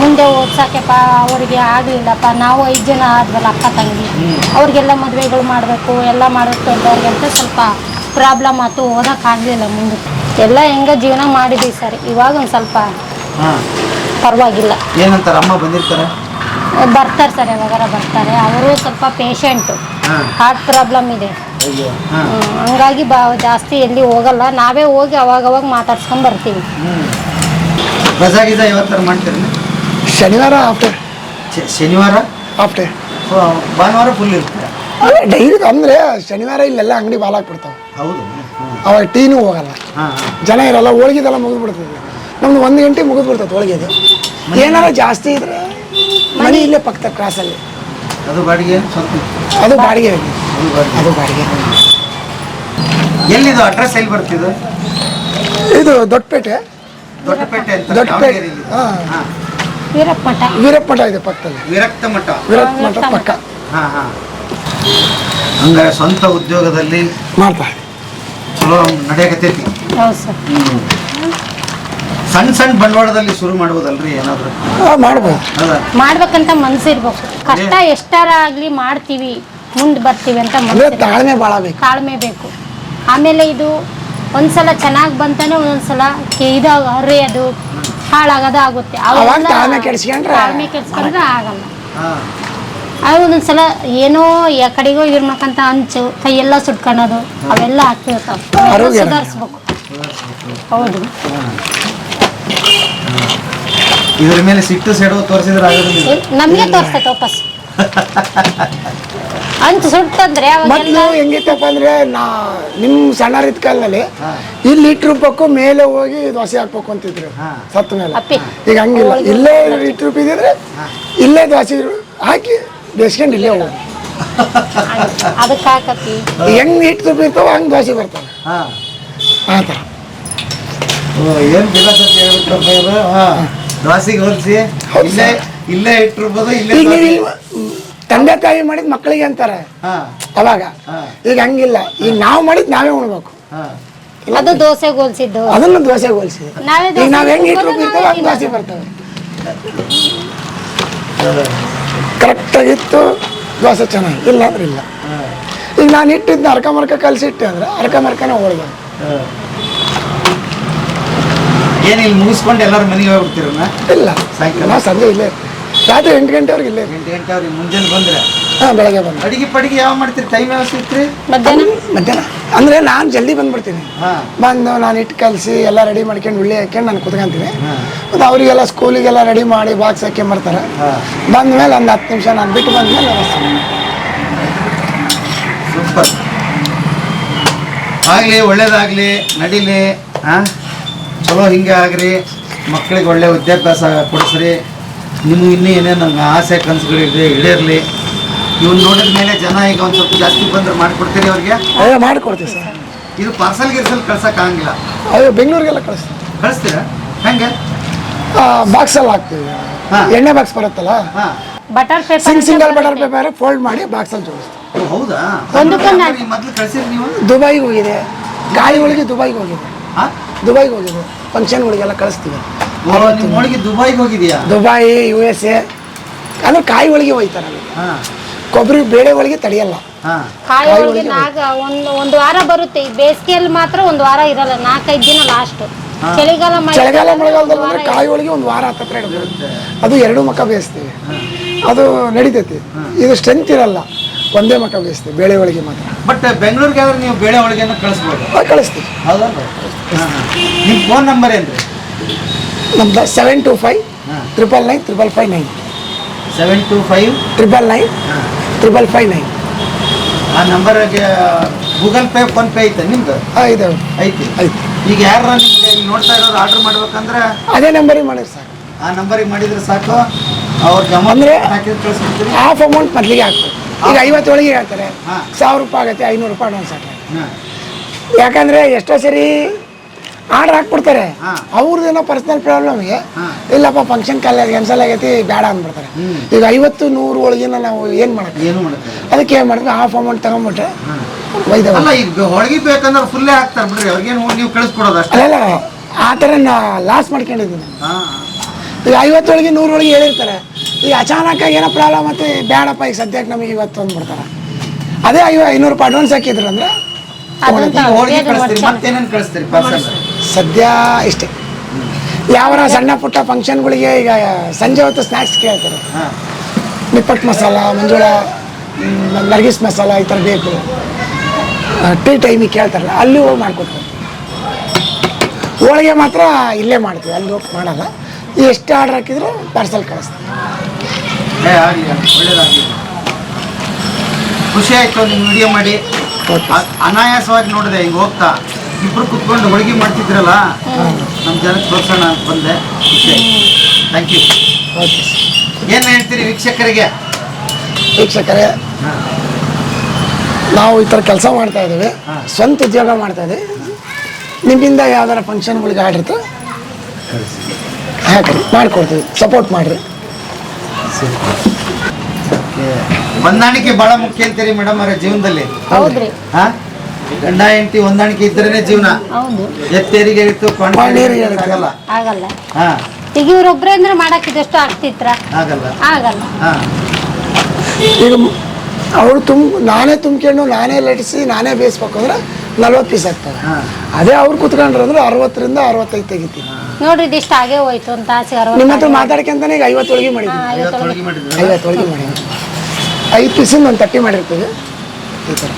ಮುಂದೆ ಓದ್ಸೋಕೆಪ್ಪ ಅವ್ರಿಗೆ ಆಗಲಿಲ್ಲಪ್ಪ ನಾವು ಐದು ಜನ ಆದ್ವಲ್ಲ ಅಕ್ಕ ತಂಗಿ. ಅವ್ರಿಗೆಲ್ಲ ಮದುವೆಗಳು ಮಾಡಬೇಕು ಎಲ್ಲ ಮಾಡಬೇಕು ಅಂತ ಸ್ವಲ್ಪ ಪ್ರಾಬ್ಲಮ್ ಆಯ್ತು ಓದೋಕ್ಕಾಗಲಿಲ್ಲ ಮುಂದೆ. ಎಲ್ಲ ಹೆಂಗ ಜೀವನ ಮಾಡಿದ್ವಿ ಸರ್. ಇವಾಗ ಒಂದು ಸ್ವಲ್ಪ ಹಾಂ. ಪರವಾಗಿಲ್ಲ. ಏನಂತಾರೆ? ಅಮ್ಮ ಬಂದಿರ್ತಾರೆ? ಬರ್ತಾರೆ ಸರ್ ಯಾವಾಗಾರ ಬರ್ತಾರೆ. ಅವರು ಸ್ವಲ್ಪ ಪೇಷಂಟು ಹಾಂ. ಹಾರ್ಟ್ ಪ್ರಾಬ್ಲಮ್ ಇದೆ. ಅಯ್ಯೋ. ಹಾಂ. ಹ್ಮ್, ಹಂಗಾಗಿ ಬಾ ಜಾಸ್ತಿ ಎಲ್ಲಿ ಹೋಗಲ್ಲ. ನಾವೇ ಹೋಗಿ ಅವಾಗ ಅವಾಗ ಮಾತಾಡ್ಸ್ಕೊಂಡ್ ಬರ್ತೀವಿ. ಹ್ಞೂ ರಜಾ ಗಿಜಾ ಯಾವತ್ತರ ಮಾಡ್ತೀರಿ? ಶನಿವಾರ ಆಫ್ಟರ್ ಶೆ- ಶನಿವಾರ? ಆಫ್ಟರ್ ಭಾನುವಾರ ಫುಲ್ ಇರ್ತಾರೆ ಡೈಲಿ ಅಂದರೆ ಶನಿವಾರ ಇಲ್ಲೆಲ್ಲ ಅಂಗಡಿ ಬಾಲಾಕ್ಬಿಡ್ತಾವೆ ಹೌದು. ಅವಾಗ ಟೀನು ಹೋಗಲ್ಲ. ಹಾಂ ಹಾಂ. ಜನ ಇರಲ್ಲ ಹೋಳಿಗೆದೆಲ್ಲ ಮುಗಿದ್ಬಿಡ್ತದೆ. ನಮ್ದು ಒಂದು ಗಂಟೆ ಅದೋಗೆ ಅದು ಏನಾರ ಜಾಸ್ತಿ ಇದ್ರೆ ಮನೆ ಇಲ್ಲೇ ಪಕ್ಕದ ಕ್ರಾಸಲ್ಲಿ. ಅದು ಬಾಡಿಗೆ ಸ್ವಲ್ಪ. ಅದು ಬಾಡಿಗೆ ಅದು ಬಾಡಿಗೆ. ಅದು ಬಾಡಿಗೆ. ಎಲ್ಲಿದು ಅಡ್ರೆಸ್ ಎಲ್ಲಿ ಬರ್ತಿದ್ದು ಇದು? ದೊಡ್ಡಪೇಟೆ. ದೊಡ್ಡಪೇಟೆ ದೊಡ್ಡಪೇಟೆ. ಹಾಂ. ಹಾಂ. ವೀರಪ್ಪ ಮಠ ವೀರಪ್ಪ ಇದೆ ಪಕ್ಕದಲ್ಲಿ. ವಿರಕ್ತ ಮಠ. ವಿರಕ್ತ ಮಠ. ಪಕ್ಕ. ಹಾಂ ಹಾಂ. ಹಂಗಾರೆ ಸ್ವಂತ ಉದ್ಯೋಗದಲ್ಲಿ ಮಾಡ್ತಾ ಇದೆ. ಚಲೋ ನಡೆಯಕತ್ತೈತಿ. ಹೌದು ಸರ್. ಸಣ್ಣ ಸಣ್ಣ ಬಂಡವಾಳದಲ್ಲಿ ಶುರು ಮಾಡ್ಬೋದಲ್ರಿ ಏನಾದ್ರು? ಆ, ಮಾಡ್ಬೋದು. ಮಾಡ್ಬೇಕಂತ ಮನ್ಸಿರ್ಬೇಕು. ಕಷ್ಟ ಎಷ್ಟಾರ ಆಗ್ಲಿ ಮಾಡ್ತೀವಿ ಮುಂದೆ ಬರ್ತೀವಿ ಅಂತ ಮನ್ಸಿರ್ಬೇಕು. ತಾಳ್ಮೆ ಭಾಳ ಬೇಕು. ತಾಳ್ಮೆ ಬೇಕು. ಆಮೇಲೆ ಇದು ಒಂದ್ಸಲ ಚೆನ್ನಾಗಿ ಬಂತಾನೆ ಒಂದೊಂದ್ಸಲ ಕೆ- ಇದು ಹರಿಯೋದು ಹಾಳಾಗೋದು ಆಗುತ್ತೆ. ಅವಾಗ ಅವೆಲ್ಲ ತಾಳ್ಮೆ ಕೆಡ್ಸ್ಕೊಂಡ್ರೆ ತಾಳ್ಮೆ ಕೆಡ್ಸ್ಕೊಂಡ್ರೆ ಆಗಲ್ಲ. ಹಾಂ. ಅದು ಒಂದೊಂದ್ಸಲ ಏನೋ ಆ ಕಡೆಗೋ ಇರ್ಬೇಕಂತ ಹಂಚು ಕೈಯೆಲ್ಲ ಸುಟ್ಕೊಳೋದು ಅವೆಲ್ಲ ಆಗ್ತಿರ್ತಾವೆ. ಆರೋಗ್ಯ. ಸುಧಾರಿಸ್ಬೇಕು. ಹೌದು. ಇದ್ರ ಮೇಲೆ ಸಿಟ್ಟು ಸೆಡವು ತೋರಿಸಿದ್ರೆ ಆಗೋದಿಲ್ಲ. ನಮಗೆ ತೋರಿಸ್ತೈತೆ ವಾಪಸ್. ಅಂತ ಸುಟ್ಟಂದ್ರೆ ಮೊದಲು ಅವಾಗೆಲ್ಲ ಹೆಂಗಿತ್ತಪ್ಪ ಅಂದ್ರೆ ನಾ ನಿಮ್ಮ ಇದ್ ಕಾಲದಲ್ಲಿ ಇಲ್ಲಿ ಇಟ್ಟು ರೂಪಕ್ಕೂ ಮೇಲೆ ಹೋಗಿ ದೋಸೆ ಹಾಕ್ಬೇಕು ಅಂತಿದ್ರು. ಸತ್ತ ಮೇಲೆ. ಅಪ್ಪಿ. ಈಗ ಹಂಗಿಲ್ಲ. ಇಲ್ಲೇ ಇಟ್ಟು ರೂಪ ಇದ್ರೆ ಇಲ್ಲೇ ದೋಸೆ ಹಾಕಿ ಬೇಸ್ಕೊಂಡು ಇಲ್ಲೇ ಹೋಗಿ ಅದಕ್ಕೆ ಹಾಕತ್ತಿ ಹೆಂಗ್ ಇಟ್ಟು ರೂಪ ಇರ್ತಾವ ಹಂಗ್ ದೋಸೆ ಬರ್ತಾವೆ. ಆ ಥರ. ಏನು ಫಿಲಾಸಫಿ ಹೇಳ್ಬಿಟ್ರಪ್ಪ ಇವರು ಹಾಂ ದೋಸೆಗೆ ಹೋಲಿಸಿ. ಇಲ್ಲೇ ಇಲ್ಲೇ ಇಟ್ಟಿರ್ಬೋದು ಇಲ್ಲೇ ಈಗ ತಂದೆ ತಾಯಿ ಮಾಡಿದ ಮಕ್ಕಳಿಗೆ ಅಂತಾರೆ. ಹಾಂ. ಅವಾಗ. ಹಾಂ. ಈಗ ಹಂಗಿಲ್ಲ. ಈಗ ನಾವು ಮಾಡಿದ್ ನಾವೇ ಉಣ್ಬೇಕು. ಹಾಂ. ಅದು ದೋಸೆ ಹೋಲ್ಸಿದ್ದು. ಅದನ್ನು ದೋಸೆ ಹೋಲಿಸಿ. ನಾವೇ ಈಗ ನಾವು ಹೆಂಗೆ ಹಿಟ್ಟು ಇರ್ತಾವ ಹಂಗೆ ದೋಸೆ ಬರ್ತವೆ. ಕರೆಕ್ಟಾಗಿತ್ತು ದೋಸೆ ಚೆನ್ನಾಗಿ. ಇಲ್ಲ. ಅಂದ್ರೆ ಇಲ್ಲ ಈಗ ನಾನು ಇಟ್ಟಿದ್ದ ಅರ್ಕ ಮರ್ಕ ಕಲ್ಸಿಟ್ಟೆ ಅಂದ್ರೆ ಅರ್ಕ ಮರ್ಕನೇ ಹೋಳಿಗೆ ಏನು ಇಲ್ಲಿ ಮುಗಿಸ್ಕೊಂಡು ಎಲ್ಲರೂ ಮನೆಗೆ ಹೋಗ್ಬಿಡ್ತೀರಣ್ಣ ಇಲ್ಲ. ಸಾಯಂಕಾಲ? ಸಂಜೆ ಇಲ್ಲೇ. ರಾತ್ರಿ ಎಂಟು ಗಂಟೆವರೆಗೆ ಇಲ್ಲೇ. ಎಂಟು ಗಂಟೆ ಅವ್ರಿಗೆ ಮುಂಜಾನೆ ಬಂದ್ರೆ? ಹಾಂ ಬೆಳಗ್ಗೆ ಬಂದು. ಅಡಿಗೆ ಪಡಿಗೆ ಯಾವ ಮಾಡ್ತೀರಿ? ಟೈಮ್ ಯಾವ ಸಿಗ್ತೀರಿ? ಮಧ್ಯಾಹ್ನ? ಮಧ್ಯಾಹ್ನ. ಅಂದರೆ ನಾನು ಜಲ್ದಿ ಬಂದ್ಬಿಡ್ತೀನಿ. ಹಾಂ. ಬಂದು ನಾನು ಇಟ್ಟು ಕಲಸಿ ಎಲ್ಲ ರೆಡಿ ಮಾಡ್ಕೊಂಡು ಉಳ್ಳಿ ಹಾಕ್ಕೊಂಡು ನಾನು ಕುತ್ಕೊಂತೀನಿ. ಮತ್ತು ಅವರಿಗೆಲ್ಲ ಸ್ಕೂಲಿಗೆಲ್ಲ ರೆಡಿ ಮಾಡಿ ಬಾಕ್ಸ್ ಹಾಕ್ಕೊಂಬರ್ತಾರೆ ಮಾಡ್ತಾರೆ. ಬಂದ ಮೇಲೆ ಒಂದು ಹತ್ತು ನಿಮಿಷ ನಾನು ಬಿಟ್ಟು ಬಂದ ಮೇಲೆ ಸೂಪರ್. ಆಗಲಿ ಒಳ್ಳೇದಾಗಲಿ ನಡೀಲಿ ಹಾಂ? ಚಲೋ ಹಿಂಗೆ ಆಗ್ರಿ. ಮಕ್ಕಳಿಗೆ ಒಳ್ಳೆ ವಿದ್ಯಾಭ್ಯಾಸ ಕೊಡಿಸ್ರಿ. ನಿಮ್ಗೆ ಇನ್ನೂ ಏನೇನು ನಂಗೆ ಆಸೆ ಕನಸುಗಳಿದೆ ಇಳಿರಲಿ. ಇವ್ನು ನೋಡಿದ ಮೇಲೆ ಜನ ಈಗ ಒಂದು ಸ್ವಲ್ಪ ಜಾಸ್ತಿ ಬಂದ್ರೆ ಮಾಡಿಕೊಡ್ತೀರಿ ಅವ್ರಿಗೆ? ಅಯ್ಯೋ ಮಾಡಿಕೊಡ್ತೀವಿ ಸರ್. ಇದು ಪಾರ್ಸಲ್ ಗಿರ್ಸಲ್ ಕಳ್ಸಕ್ಕೆ ಆಗಂಗಿಲ್ಲ. ಅಯ್ಯೋ ಬೆಂಗಳೂರಿಗೆಲ್ಲ ಕಳಿಸ್ತೀವಿ ಕಳಿಸ್ತೀರಾ? ಹೆಂಗೆ? ಬಾಕ್ಸಲ್ಲಿ ಹಾಕ್ತೀವಿ. ಹಾ. ಎಣ್ಣೆ ಬಾಕ್ಸ್ ಬರುತ್ತಲ್ಲ? ಹಾಂ. ಬಟರ್ ಪೇಪರ್ ಸಿಂಗ್ ಸಿಂಗಲ್ ಬಟರ್ ಪೇಪರ್ ಫೋಲ್ಡ್ ಮಾಡಿ ಬಾಕ್ಸಲ್ಲಿ ಜೋಡಿಸ್ತೀವಿ. ಹೌದಾ? ಒಂದಕ್ಕೊಂದು ಮೊದಲು ಕಳಿಸಿರಿ ನೀವು? ದುಬೈಗೆ ಹೋಗಿದೆ. ಗಾಳಿ ಒಳಗೆ ದುಬೈಗೆ ಹೋಗಿದೆ. ಹಾಂ ದುಬೈಗೆ ಹೋಗಿದ್ವಿ ಫಂಕ್ಷನ್ಗಳಿಗೆಲ್ಲ ಕಳಿಸ್ತೀವಿ. ಹೋಳಿಗೆ ದುಬೈಗೆ ಹೋಗಿದ್ಯಾ ದುಬೈ ಯು ಎಸ್ ಎ ಅಂದ್ರೆ ಕಾಯಿ ಹೋಳಿಗೆ ಹೋಯ್ತಾರೆ ಹಾಂ. ಕೊಬ್ಬರಿ ಬೇಳೆ ಹೋಳಿಗೆ ತಡೆಯಲ್ಲ. ಹಾಂ. ಕಾಯಿ ಒಳಗೆ ನಾಗ ಒಂದು ಒಂದು ವಾರ ಬರುತ್ತೆ. ಈ ಬೇಸಿಗೆಯಲ್ಲಿ ಮಾತ್ರ ಒಂದು ವಾರ ಇರಲ್ಲ. ನಾಲ್ಕೈದು ದಿನ ಲಾಸ್ಟ್ ಚಳಿಗಾಲ ಚಳಿಗಾಲ ಮಳೆಗಾಲದಲ್ಲಿ ಅಂದ್ರೆ ಕಾಯಿ ಹೋಳಿಗೆ ಒಂದು ವಾರ ಹತ್ತತ್ರ ಅದು ಎರಡು ಮಕ್ಕ ಬೇಯಿಸ್ತೀವಿ. ಅದು ನಡೀತೈತಿ. ಇದು ಸ್ಟ್ರೆಂತ್ ಇರಲ್ಲ. ಒಂದೇ ಮಟ್ಟ ಬೇಯಿಸ್ತೀವಿ ಬೇಳೆ ಹೋಳಿಗೆ ಮಾತ್ರ. ಬಟ್ ಬೆಂಗಳೂರಿಗೆ ಆದ್ರೆ ನೀವು ಬೇಳೆ ಹೋಳಿಗೆನ ಕಳಿಸ್ಬೋದು? ಕಳಿಸ್ತೀವಿ. ಹೌದಾ ನಿಮ್ಮ ಫೋನ್ ನಂಬರ್ ಏನ್ರಿ? ರೀ ನಮ್ದು ಸೆವೆನ್ ಟು ಫೈವ್ ಹಾಂ. Triple nine triple five nine seven two five triple nine ಹಾಂ. ತ್ರಿಬಲ್ ಫೈವ್ ನೈನ್ ಆ ನಂಬರ್ಗೆ ಗೂಗಲ್ ಪೇ ಫೋನ್ ಪೇ ಐತೆ ನಿಮ್ದು? ಹಾಂ ಇದೆ. ಐತಿ. ಐತಿ. ಈಗ ಯಾರು ನಿಮ್ಗೆ ನೋಡ್ತಾ ಇರೋರು ಆರ್ಡರ್ ಮಾಡ್ಬೇಕಂದ್ರೆ ಅದೇ ನಂಬರಿಗೆ ಮಾಡಿರಿ ಸರ್ ಆ ನಂಬರಿಗೆ ಮಾಡಿದ್ರೆ ಸಾಕು. ಅವ್ರ ಜಮಾ ಅಂದ್ರೆ- ಹಾಕಿದ್ರೆ ಕಳಿಸ್ಬಿಡ್ತೀರಿ. ಹಾಫ್ ಅಮೌಂಟ್ ಮೊದಲಿಗೆ ಹಾಕ್ಬೇಕು. ಈಗ ಐವತ್ತೊಳಗೆ ಹೇಳ್ತಾರೆ. ಹಾಂ. ಸಾವಿರ ರೂಪಾಯಿ ಆಗುತ್ತೆ ಐನೂರು ರೂಪಾಯಿ ಅಡ್ವಾನ್ಸ್ ಹಾಕ್ತಾರೆ ಯಾಕಂದ್ರೆ ಎಷ್ಟೋ ಸರಿ ಆರ್ಡರ್ ಹಾಕ್ಬಿಡ್ತಾರೆ. ಅವ್ರದ್ದೇನೋ ಪರ್ಸನಲ್ ಪ್ರಾಬ್ಲಮ್ಗೆ. ಇಲ್ಲಪ್ಪ ಫಂಕ್ಷನ್ ಕಾಲ ಕ್ಯಾನ್ಸಲ್ ಆಗೈತಿ ಬೇಡ ಅಂದ್ಬಿಡ್ತಾರೆ. ಈಗ ಐವತ್ತು ನೂರು ಒಳಗಿನ ನಾವು ಏನು ಮಾಡೋದು ಏನು ಅದಕ್ಕೆ ಏನು ಮಾಡಿದ್ವಿ ಹಾಫ್ ಅಮೌಂಟ್ ತಗೊಂಡ್ಬಿಟ್ರೆ ಒಯ್ದವ ಅಲ್ಲ ಈಗ ಹೋಳಿಗೆ ಬೇಕಂದ್ರೆ ಫುಲ್ಲೇ ಹಾಕ್ತಾರೆ ಬಿಡ್ರಿ. ಅವ್ರಿಗೇನು ನೀವು ಕಳಿಸ್ಕೊಡೋದು ಅಷ್ಟೇ? ಅಲ್ಲ ಆ ಥರ ನಾ ಲಾಸ್ ಮಾಡ್ಕೊಂಡಿದ್ದೀನಿ ಈಗ ಐವತ್ತೊಳಗೆ ನೂರೊಳಗೆ ಹೇಳಿರ್ತಾರೆ. ಈಗ ಅಚಾನಕ್ ಏನೋ ಪ್ರಾಬ್ಲಮ್ ಮತ್ತೆ ಬೇಡಪ್ಪ ಈಗ ಸದ್ಯಕ್ಕೆ ನಮಗೆ ಇವತ್ತು ಅಂದ್ಬಿಡ್ತಾರೆ. ಅದೇ ಐವ ಐನೂರು ರೂಪಾಯಿ ಅಡ್ವಾನ್ಸ್ ಹಾಕಿದ್ರು ಅಂದ್ರೆ ಸದ್ಯ ಇಷ್ಟೇ. ಯಾವರ ಸಣ್ಣ ಪುಟ್ಟ ಫಂಕ್ಷನ್ಗಳಿಗೆ ಈಗ ಸಂಜೆ ಹೊತ್ತು ಸ್ನ್ಯಾಕ್ಸ್ ಕೇಳ್ತಾರೆ. ನಿಪ್ಪಟ್ ನಿಪ್ಪಟ್ಟು ಮಸಾಲ ಮಂಜುಳ ನರ್ಗಿಸ್ ಮಸಾಲ ಈ ಥರ ಬೇಕು. ಟೀ ಟೈಮಿಗೆ ಕೇಳ್ತಾರಲ್ಲ ಅಲ್ಲಿ ಹೋಗಿ ಮಾಡ್ಕೊಡ್ತೀವಿ ಹೋಳಿಗೆ ಮಾತ್ರ ಇಲ್ಲೇ ಮಾಡ್ತೀವಿ ಅಲ್ಲಿ ಹೋಗಿ ಮಾಡಲ್ಲ. ಎಷ್ಟು ಆರ್ಡ್ರ್ ಹಾಕಿದ್ರು ಪಾರ್ಸಲ್ ಕಳಿಸ್ತೀವಿ ಏ ಆಗಲಿ ಒಳ್ಳೇದಾಗಲಿ ಖುಷಿ ಆಯ್ತು ನಿಮ್ಮ ವಿಡಿಯೋ ಮಾಡಿ. ಅನಾಯಾಸವಾಗಿ ನೋಡಿದೆ ಹಿಂಗೆ ಹೋಗ್ತಾ. ಇಬ್ರು ಕುತ್ಕೊಂಡು ಹೋಳಿಗೆ ಮಾಡ್ತಿದ್ರಲ್ಲ ನಮ್ಮ ಜನಕ್ಕೆ ತೋರ್ಸೋಣ ಅಂತ ಬಂದೆ. ಖುಷಿ ಥ್ಯಾಂಕ್ ಯು ಓಕೆ ಏನು ಹೇಳ್ತೀರಿ ವೀಕ್ಷಕರಿಗೆ? ವೀಕ್ಷಕರೇ ನಾವು ಈ ಥರ ಕೆಲಸ ಮಾಡ್ತಾ ಇದ್ದೀವಿ. ಹಾ. ಸ್ವಂತ ಉದ್ಯೋಗ ಮಾಡ್ತಾ ಇದ್ದೀವಿ. ನಿಮ್ಮಿಂದ ಯಾವ್ದಾರ ಫಂಕ್ಷನ್ಗಳಿಗೆ ಆಡಿರ್ತು ಹಾಕ್ರಿ ಮಾಡಿಕೊಡ್ತೀವಿ. ಸಪೋರ್ಟ್ ಮಾಡಿರಿ. ಹೊಂದಾಣಿಕೆ ಬಹಳ ಮುಖ್ಯ ಅಂತೀರಿ ಮೇಡಮ್ ಅವರ ಜೀವನದಲ್ಲಿ. ಹೌದ್ರಿ. ಹಾ? ಗಂಡ ಹೆಂಡತಿ ಹೊಂದಾಣಿಕೆ ಇದ್ರೇನೆ ಜೀವನ. ಹೌದು. ಎತ್ತೇರಿಗೆ ಇತ್ತು ಕೊಂಡೇರಿಗೆ ಇರುತ್ತೆ. ಆಗಲ್ಲ. ಆಗಲ್ಲ. ಹಾ. ಈಗ ಇವ್ರೊಬ್ರೇ ಅಂದ್ರೆ ಮಾಡಕ್ ಇದೆಷ್ಟು ಆಗ್ತಿತ್ರ ಆಗಲ್ಲ. ಆಗಲ್ಲ. ಹಾ. ಈಗ ಅವಳು ತುಂಬ ನಾನೇ ತುಂಬಿಕೊಂಡು ನಾನೇ ಲಟಿಸಿ ನಾನೇ ಬೇಯಿಸ್ಬೇಕು ಅಂದ್ರೆ ನಲ್ವತ್ತು ಪೀಸ್ ಆಗ್ತವೆ ಹಾ. ಅದೇ ಅವ್ರು ಕುತ್ಕೊಂಡ್ರೆ ಅಂದ್ರೆ ಅರವತ್ತರಿಂದ ಅರವತ್ತೈದು ತೆಗಿತೀವಿ. ನೋಡ್ರಿ ಇದಿಷ್ಟು ಆಗೇ ಹೋಯ್ತು ಅಂತ ಆಸೆ ನಿಮ್ಮ ಹತ್ರ ಮಾತಾಡ್ಕೊಂತಾನೆ ಈಗ ಹೋಳಿಗೆ ಮಾಡಿದ್ವಿ. ಐವತ್ತು ಹೋಳಿಗೆ ಮಾಡಿದ್ವಿ. ಐದು ಪೀಸಿಂದ ಒಂದು ತಟ್ಟಿ ಮಾಡಿರ್ತೀವಿ. ಈ ಥರ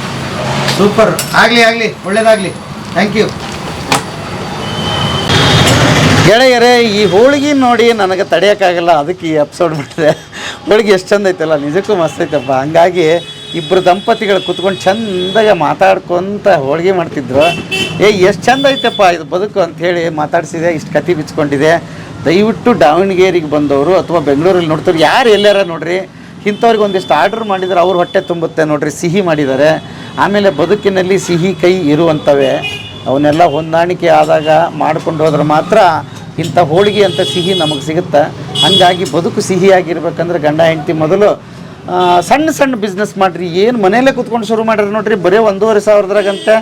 ಸೂಪರ್. ಆಗಲಿ ಆಗಲಿ ಒಳ್ಳೇದಾಗಲಿ. ಥ್ಯಾಂಕ್ ಯು ಗೆಳೆಯರೇ ಈ ಹೋಳಿಗೆ ನೋಡಿ ನನಗೆ ತಡೆಯೋಕ್ಕಾಗಲ್ಲ. ಅದಕ್ಕೆ ಈ ಎಪಿಸೋಡ್ ಮಾಡಿದೆ. ಹೋಳಿಗೆ ಎಷ್ಟು ಚಂದ ಐತಲ್ಲ ನಿಜಕ್ಕೂ ಮಸ್ತ್ ಐತಪ್ಪ. ಹಂಗಾಗಿ ಇಬ್ಬರು ದಂಪತಿಗಳು ಕುತ್ಕೊಂಡು ಚಂದಾಗ ಮಾತಾಡ್ಕೊಂತ ಹೋಳಿಗೆ ಮಾಡ್ತಿದ್ರು. ಏ, ಎಷ್ಟು ಚಂದ ಐತಪ್ಪ ಇದು ಬದುಕು ಅಂಥೇಳಿ ಮಾತಾಡ್ಸಿದೆ, ಇಷ್ಟು ಕತಿ ಬಿಚ್ಕೊಂಡಿದೆ. ದಯವಿಟ್ಟು ದಾವಣಗೆರೆಗೆ ಬಂದವರು ಅಥವಾ ಬೆಂಗಳೂರಲ್ಲಿ ನೋಡ್ತಾರೆ ಯಾರು ಎಲ್ಲಾರ ನೋಡ್ರಿ. ಇಂಥವ್ರಿಗೆ ಒಂದಿಷ್ಟು ಆರ್ಡರ್ ಮಾಡಿದರೆ ಅವ್ರ ಹೊಟ್ಟೆ ತುಂಬುತ್ತೆ ನೋಡ್ರಿ, ಸಿಹಿ ಮಾಡಿದ್ದಾರೆ. ಆಮೇಲೆ ಬದುಕಿನಲ್ಲಿ ಸಿಹಿ ಕೈ ಇರುವಂಥವೇ ಅವನ್ನೆಲ್ಲ ಹೊಂದಾಣಿಕೆ ಆದಾಗ ಮಾಡ್ಕೊಂಡು ಹೋದ್ರೆ ಮಾತ್ರ ಇಂಥ ಹೋಳಿಗೆ ಅಂತ ಸಿಹಿ ನಮಗೆ ಸಿಗುತ್ತೆ? ಹಾಗಾಗಿ ಬದುಕು ಸಿಹಿಯಾಗಿರ್ಬೇಕಂದ್ರೆ ಗಂಡ ಹೆಂಡತಿ ಮೊದಲು ಸಣ್ಣ ಸಣ್ಣ ಬಿಸ್ನೆಸ್ ಮಾಡಿರಿ, ಏನು ಮನೆಯಲ್ಲೇ ಕುತ್ಕೊಂಡು ಶುರು ಮಾಡ್ರಿ ನೋಡ್ರಿ, ಬರೀ ಒಂದೂವರೆ ಸಾವಿರದ್ರಾಗಂತೆ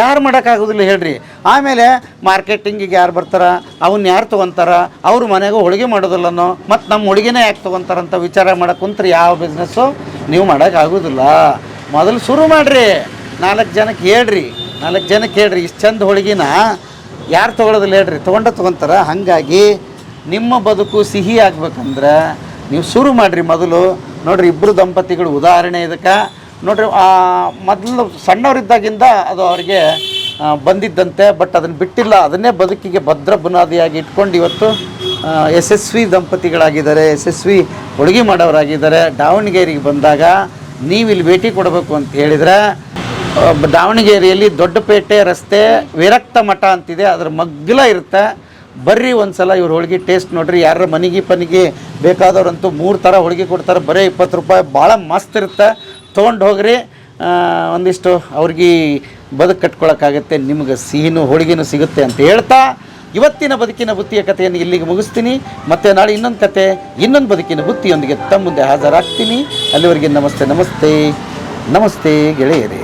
ಯಾರು ಮಾಡೋಕ್ಕಾಗೋದಿಲ್ಲ ಹೇಳ್ರಿ. ಆಮೇಲೆ ಮಾರ್ಕೆಟಿಂಗಿಗೆ ಯಾರು ಬರ್ತಾರ ಅವನ್ನ ಯಾರು ತೊಗೊತಾರ, ಅವ್ರ ಮನೆಗೆ ಹೋಳಿಗೆ ಮಾಡೋದಿಲ್ಲನೋ, ಮತ್ತು ನಮ್ಮ ಹೋಳಿಗೆನೇ ಯಾಕೆ ತೊಗೊತಾರಂತ ವಿಚಾರ ಮಾಡೋಕ್ಕೆ ಕುಂತ್ರಿ ಯಾವ ಬಿಸ್ನೆಸ್ಸು ನೀವು ಮಾಡೋಕ್ಕಾಗೋದಿಲ್ಲ. ಮೊದಲು ಶುರು ಮಾಡಿರಿ, ನಾಲ್ಕು ಜನಕ್ಕೆ ಹೇಳ್ರಿ, ನಾಲ್ಕು ಜನಕ್ಕೆ ಹೇಳ್ರಿ, ಇಷ್ಟು ಚಂದ ಹೋಳಿಗೆನ ಯಾರು ತೊಗೊಳೋದಿಲ್ಲ ಹೇಳ್ರಿ, ತೊಗೊಂಡ ತೊಗೊತಾರ. ಹಾಗಾಗಿ ನಿಮ್ಮ ಬದುಕು ಸಿಹಿ ಆಗ್ಬೇಕಂದ್ರೆ ನೀವು ಶುರು ಮಾಡಿರಿ ಮೊದಲು. ನೋಡಿರಿ ಇಬ್ಬರು ದಂಪತಿಗಳು ಉದಾಹರಣೆ ಇದಕ್ಕೆ. ನೋಡಿರಿ ಮೊದಲು ಸಣ್ಣವರಿದ್ದಾಗಿಂದ ಅದು ಅವರಿಗೆ ಬಂದಿದ್ದಂತೆ, ಬಟ್ ಅದನ್ನು ಬಿಟ್ಟಿಲ್ಲ. ಅದನ್ನೇ ಬದುಕಿಗೆ ಭದ್ರ ಬುನಾದಿಯಾಗಿ ಇಟ್ಕೊಂಡು ಇವತ್ತು ಯಶಸ್ವಿ ದಂಪತಿಗಳಾಗಿದ್ದಾರೆ, ಯಶಸ್ವಿ ಹುಡುಗಿ ಮಾಡೋರಾಗಿದ್ದಾರೆ. ದಾವಣಗೆರೆಗೆ ಬಂದಾಗ ನೀವು ಇಲ್ಲಿ ಭೇಟಿ ಕೊಡಬೇಕು ಅಂತ ಹೇಳಿದರೆ ದಾವಣಗೆರೆಯಲ್ಲಿ ದೊಡ್ಡಪೇಟೆ ರಸ್ತೆ ವಿರಕ್ತ ಮಠ ಅಂತಿದೆ. ಅದರ ಮಗ್ಗಲ ಇರುತ್ತೆ. ಬರ್ರಿ ಒಂದ್ಸಲ ಇವ್ರ ಹೋಳಿಗೆ ಟೇಸ್ಟ್ ನೋಡ್ರಿ ಯಾರ ಮನೆಗೆ ಪನಿಗೆ ಬೇಕಾದವ್ರಂತೂ ಮೂರು ಥರ ಹೋಳಿಗೆ ಕೊಡ್ತಾರೆ, ಬರೀ ಇಪ್ಪತ್ತು ರೂಪಾಯಿ ಭಾಳ ಮಸ್ತ್ ಇರುತ್ತೆ. ತೊಗೊಂಡು ಹೋಗ್ರಿ ಒಂದಿಷ್ಟು ಅವ್ರಿಗೆ ಬದುಕು ಕಟ್ಕೊಳಕ್ಕಾಗತ್ತೆ, ನಿಮ್ಗೆ ಸಿಹಿನೂ ಹೋಳಿಗೆನೂ ಸಿಗುತ್ತೆ ಅಂತ ಹೇಳ್ತಾ ಇವತ್ತಿನ ಬದುಕಿನ ಬುತ್ತಿಯ ಕಥೆಯನ್ನು ಇಲ್ಲಿಗೆ ಮುಗಿಸ್ತೀನಿ. ಮತ್ತೆ ನಾಳೆ ಇನ್ನೊಂದು ಕತೆ, ಇನ್ನೊಂದು ಬದುಕಿನ ಬುತ್ತಿಯೊಂದಿಗೆ ತಮ್ಮ ಮುಂದೆ ಹಾಜರಾಗ್ತೀನಿ. ಅಲ್ಲಿವರೆಗೆ ನಮಸ್ತೆ ನಮಸ್ತೆ ನಮಸ್ತೆ ಗೆಳೆಯರೇ.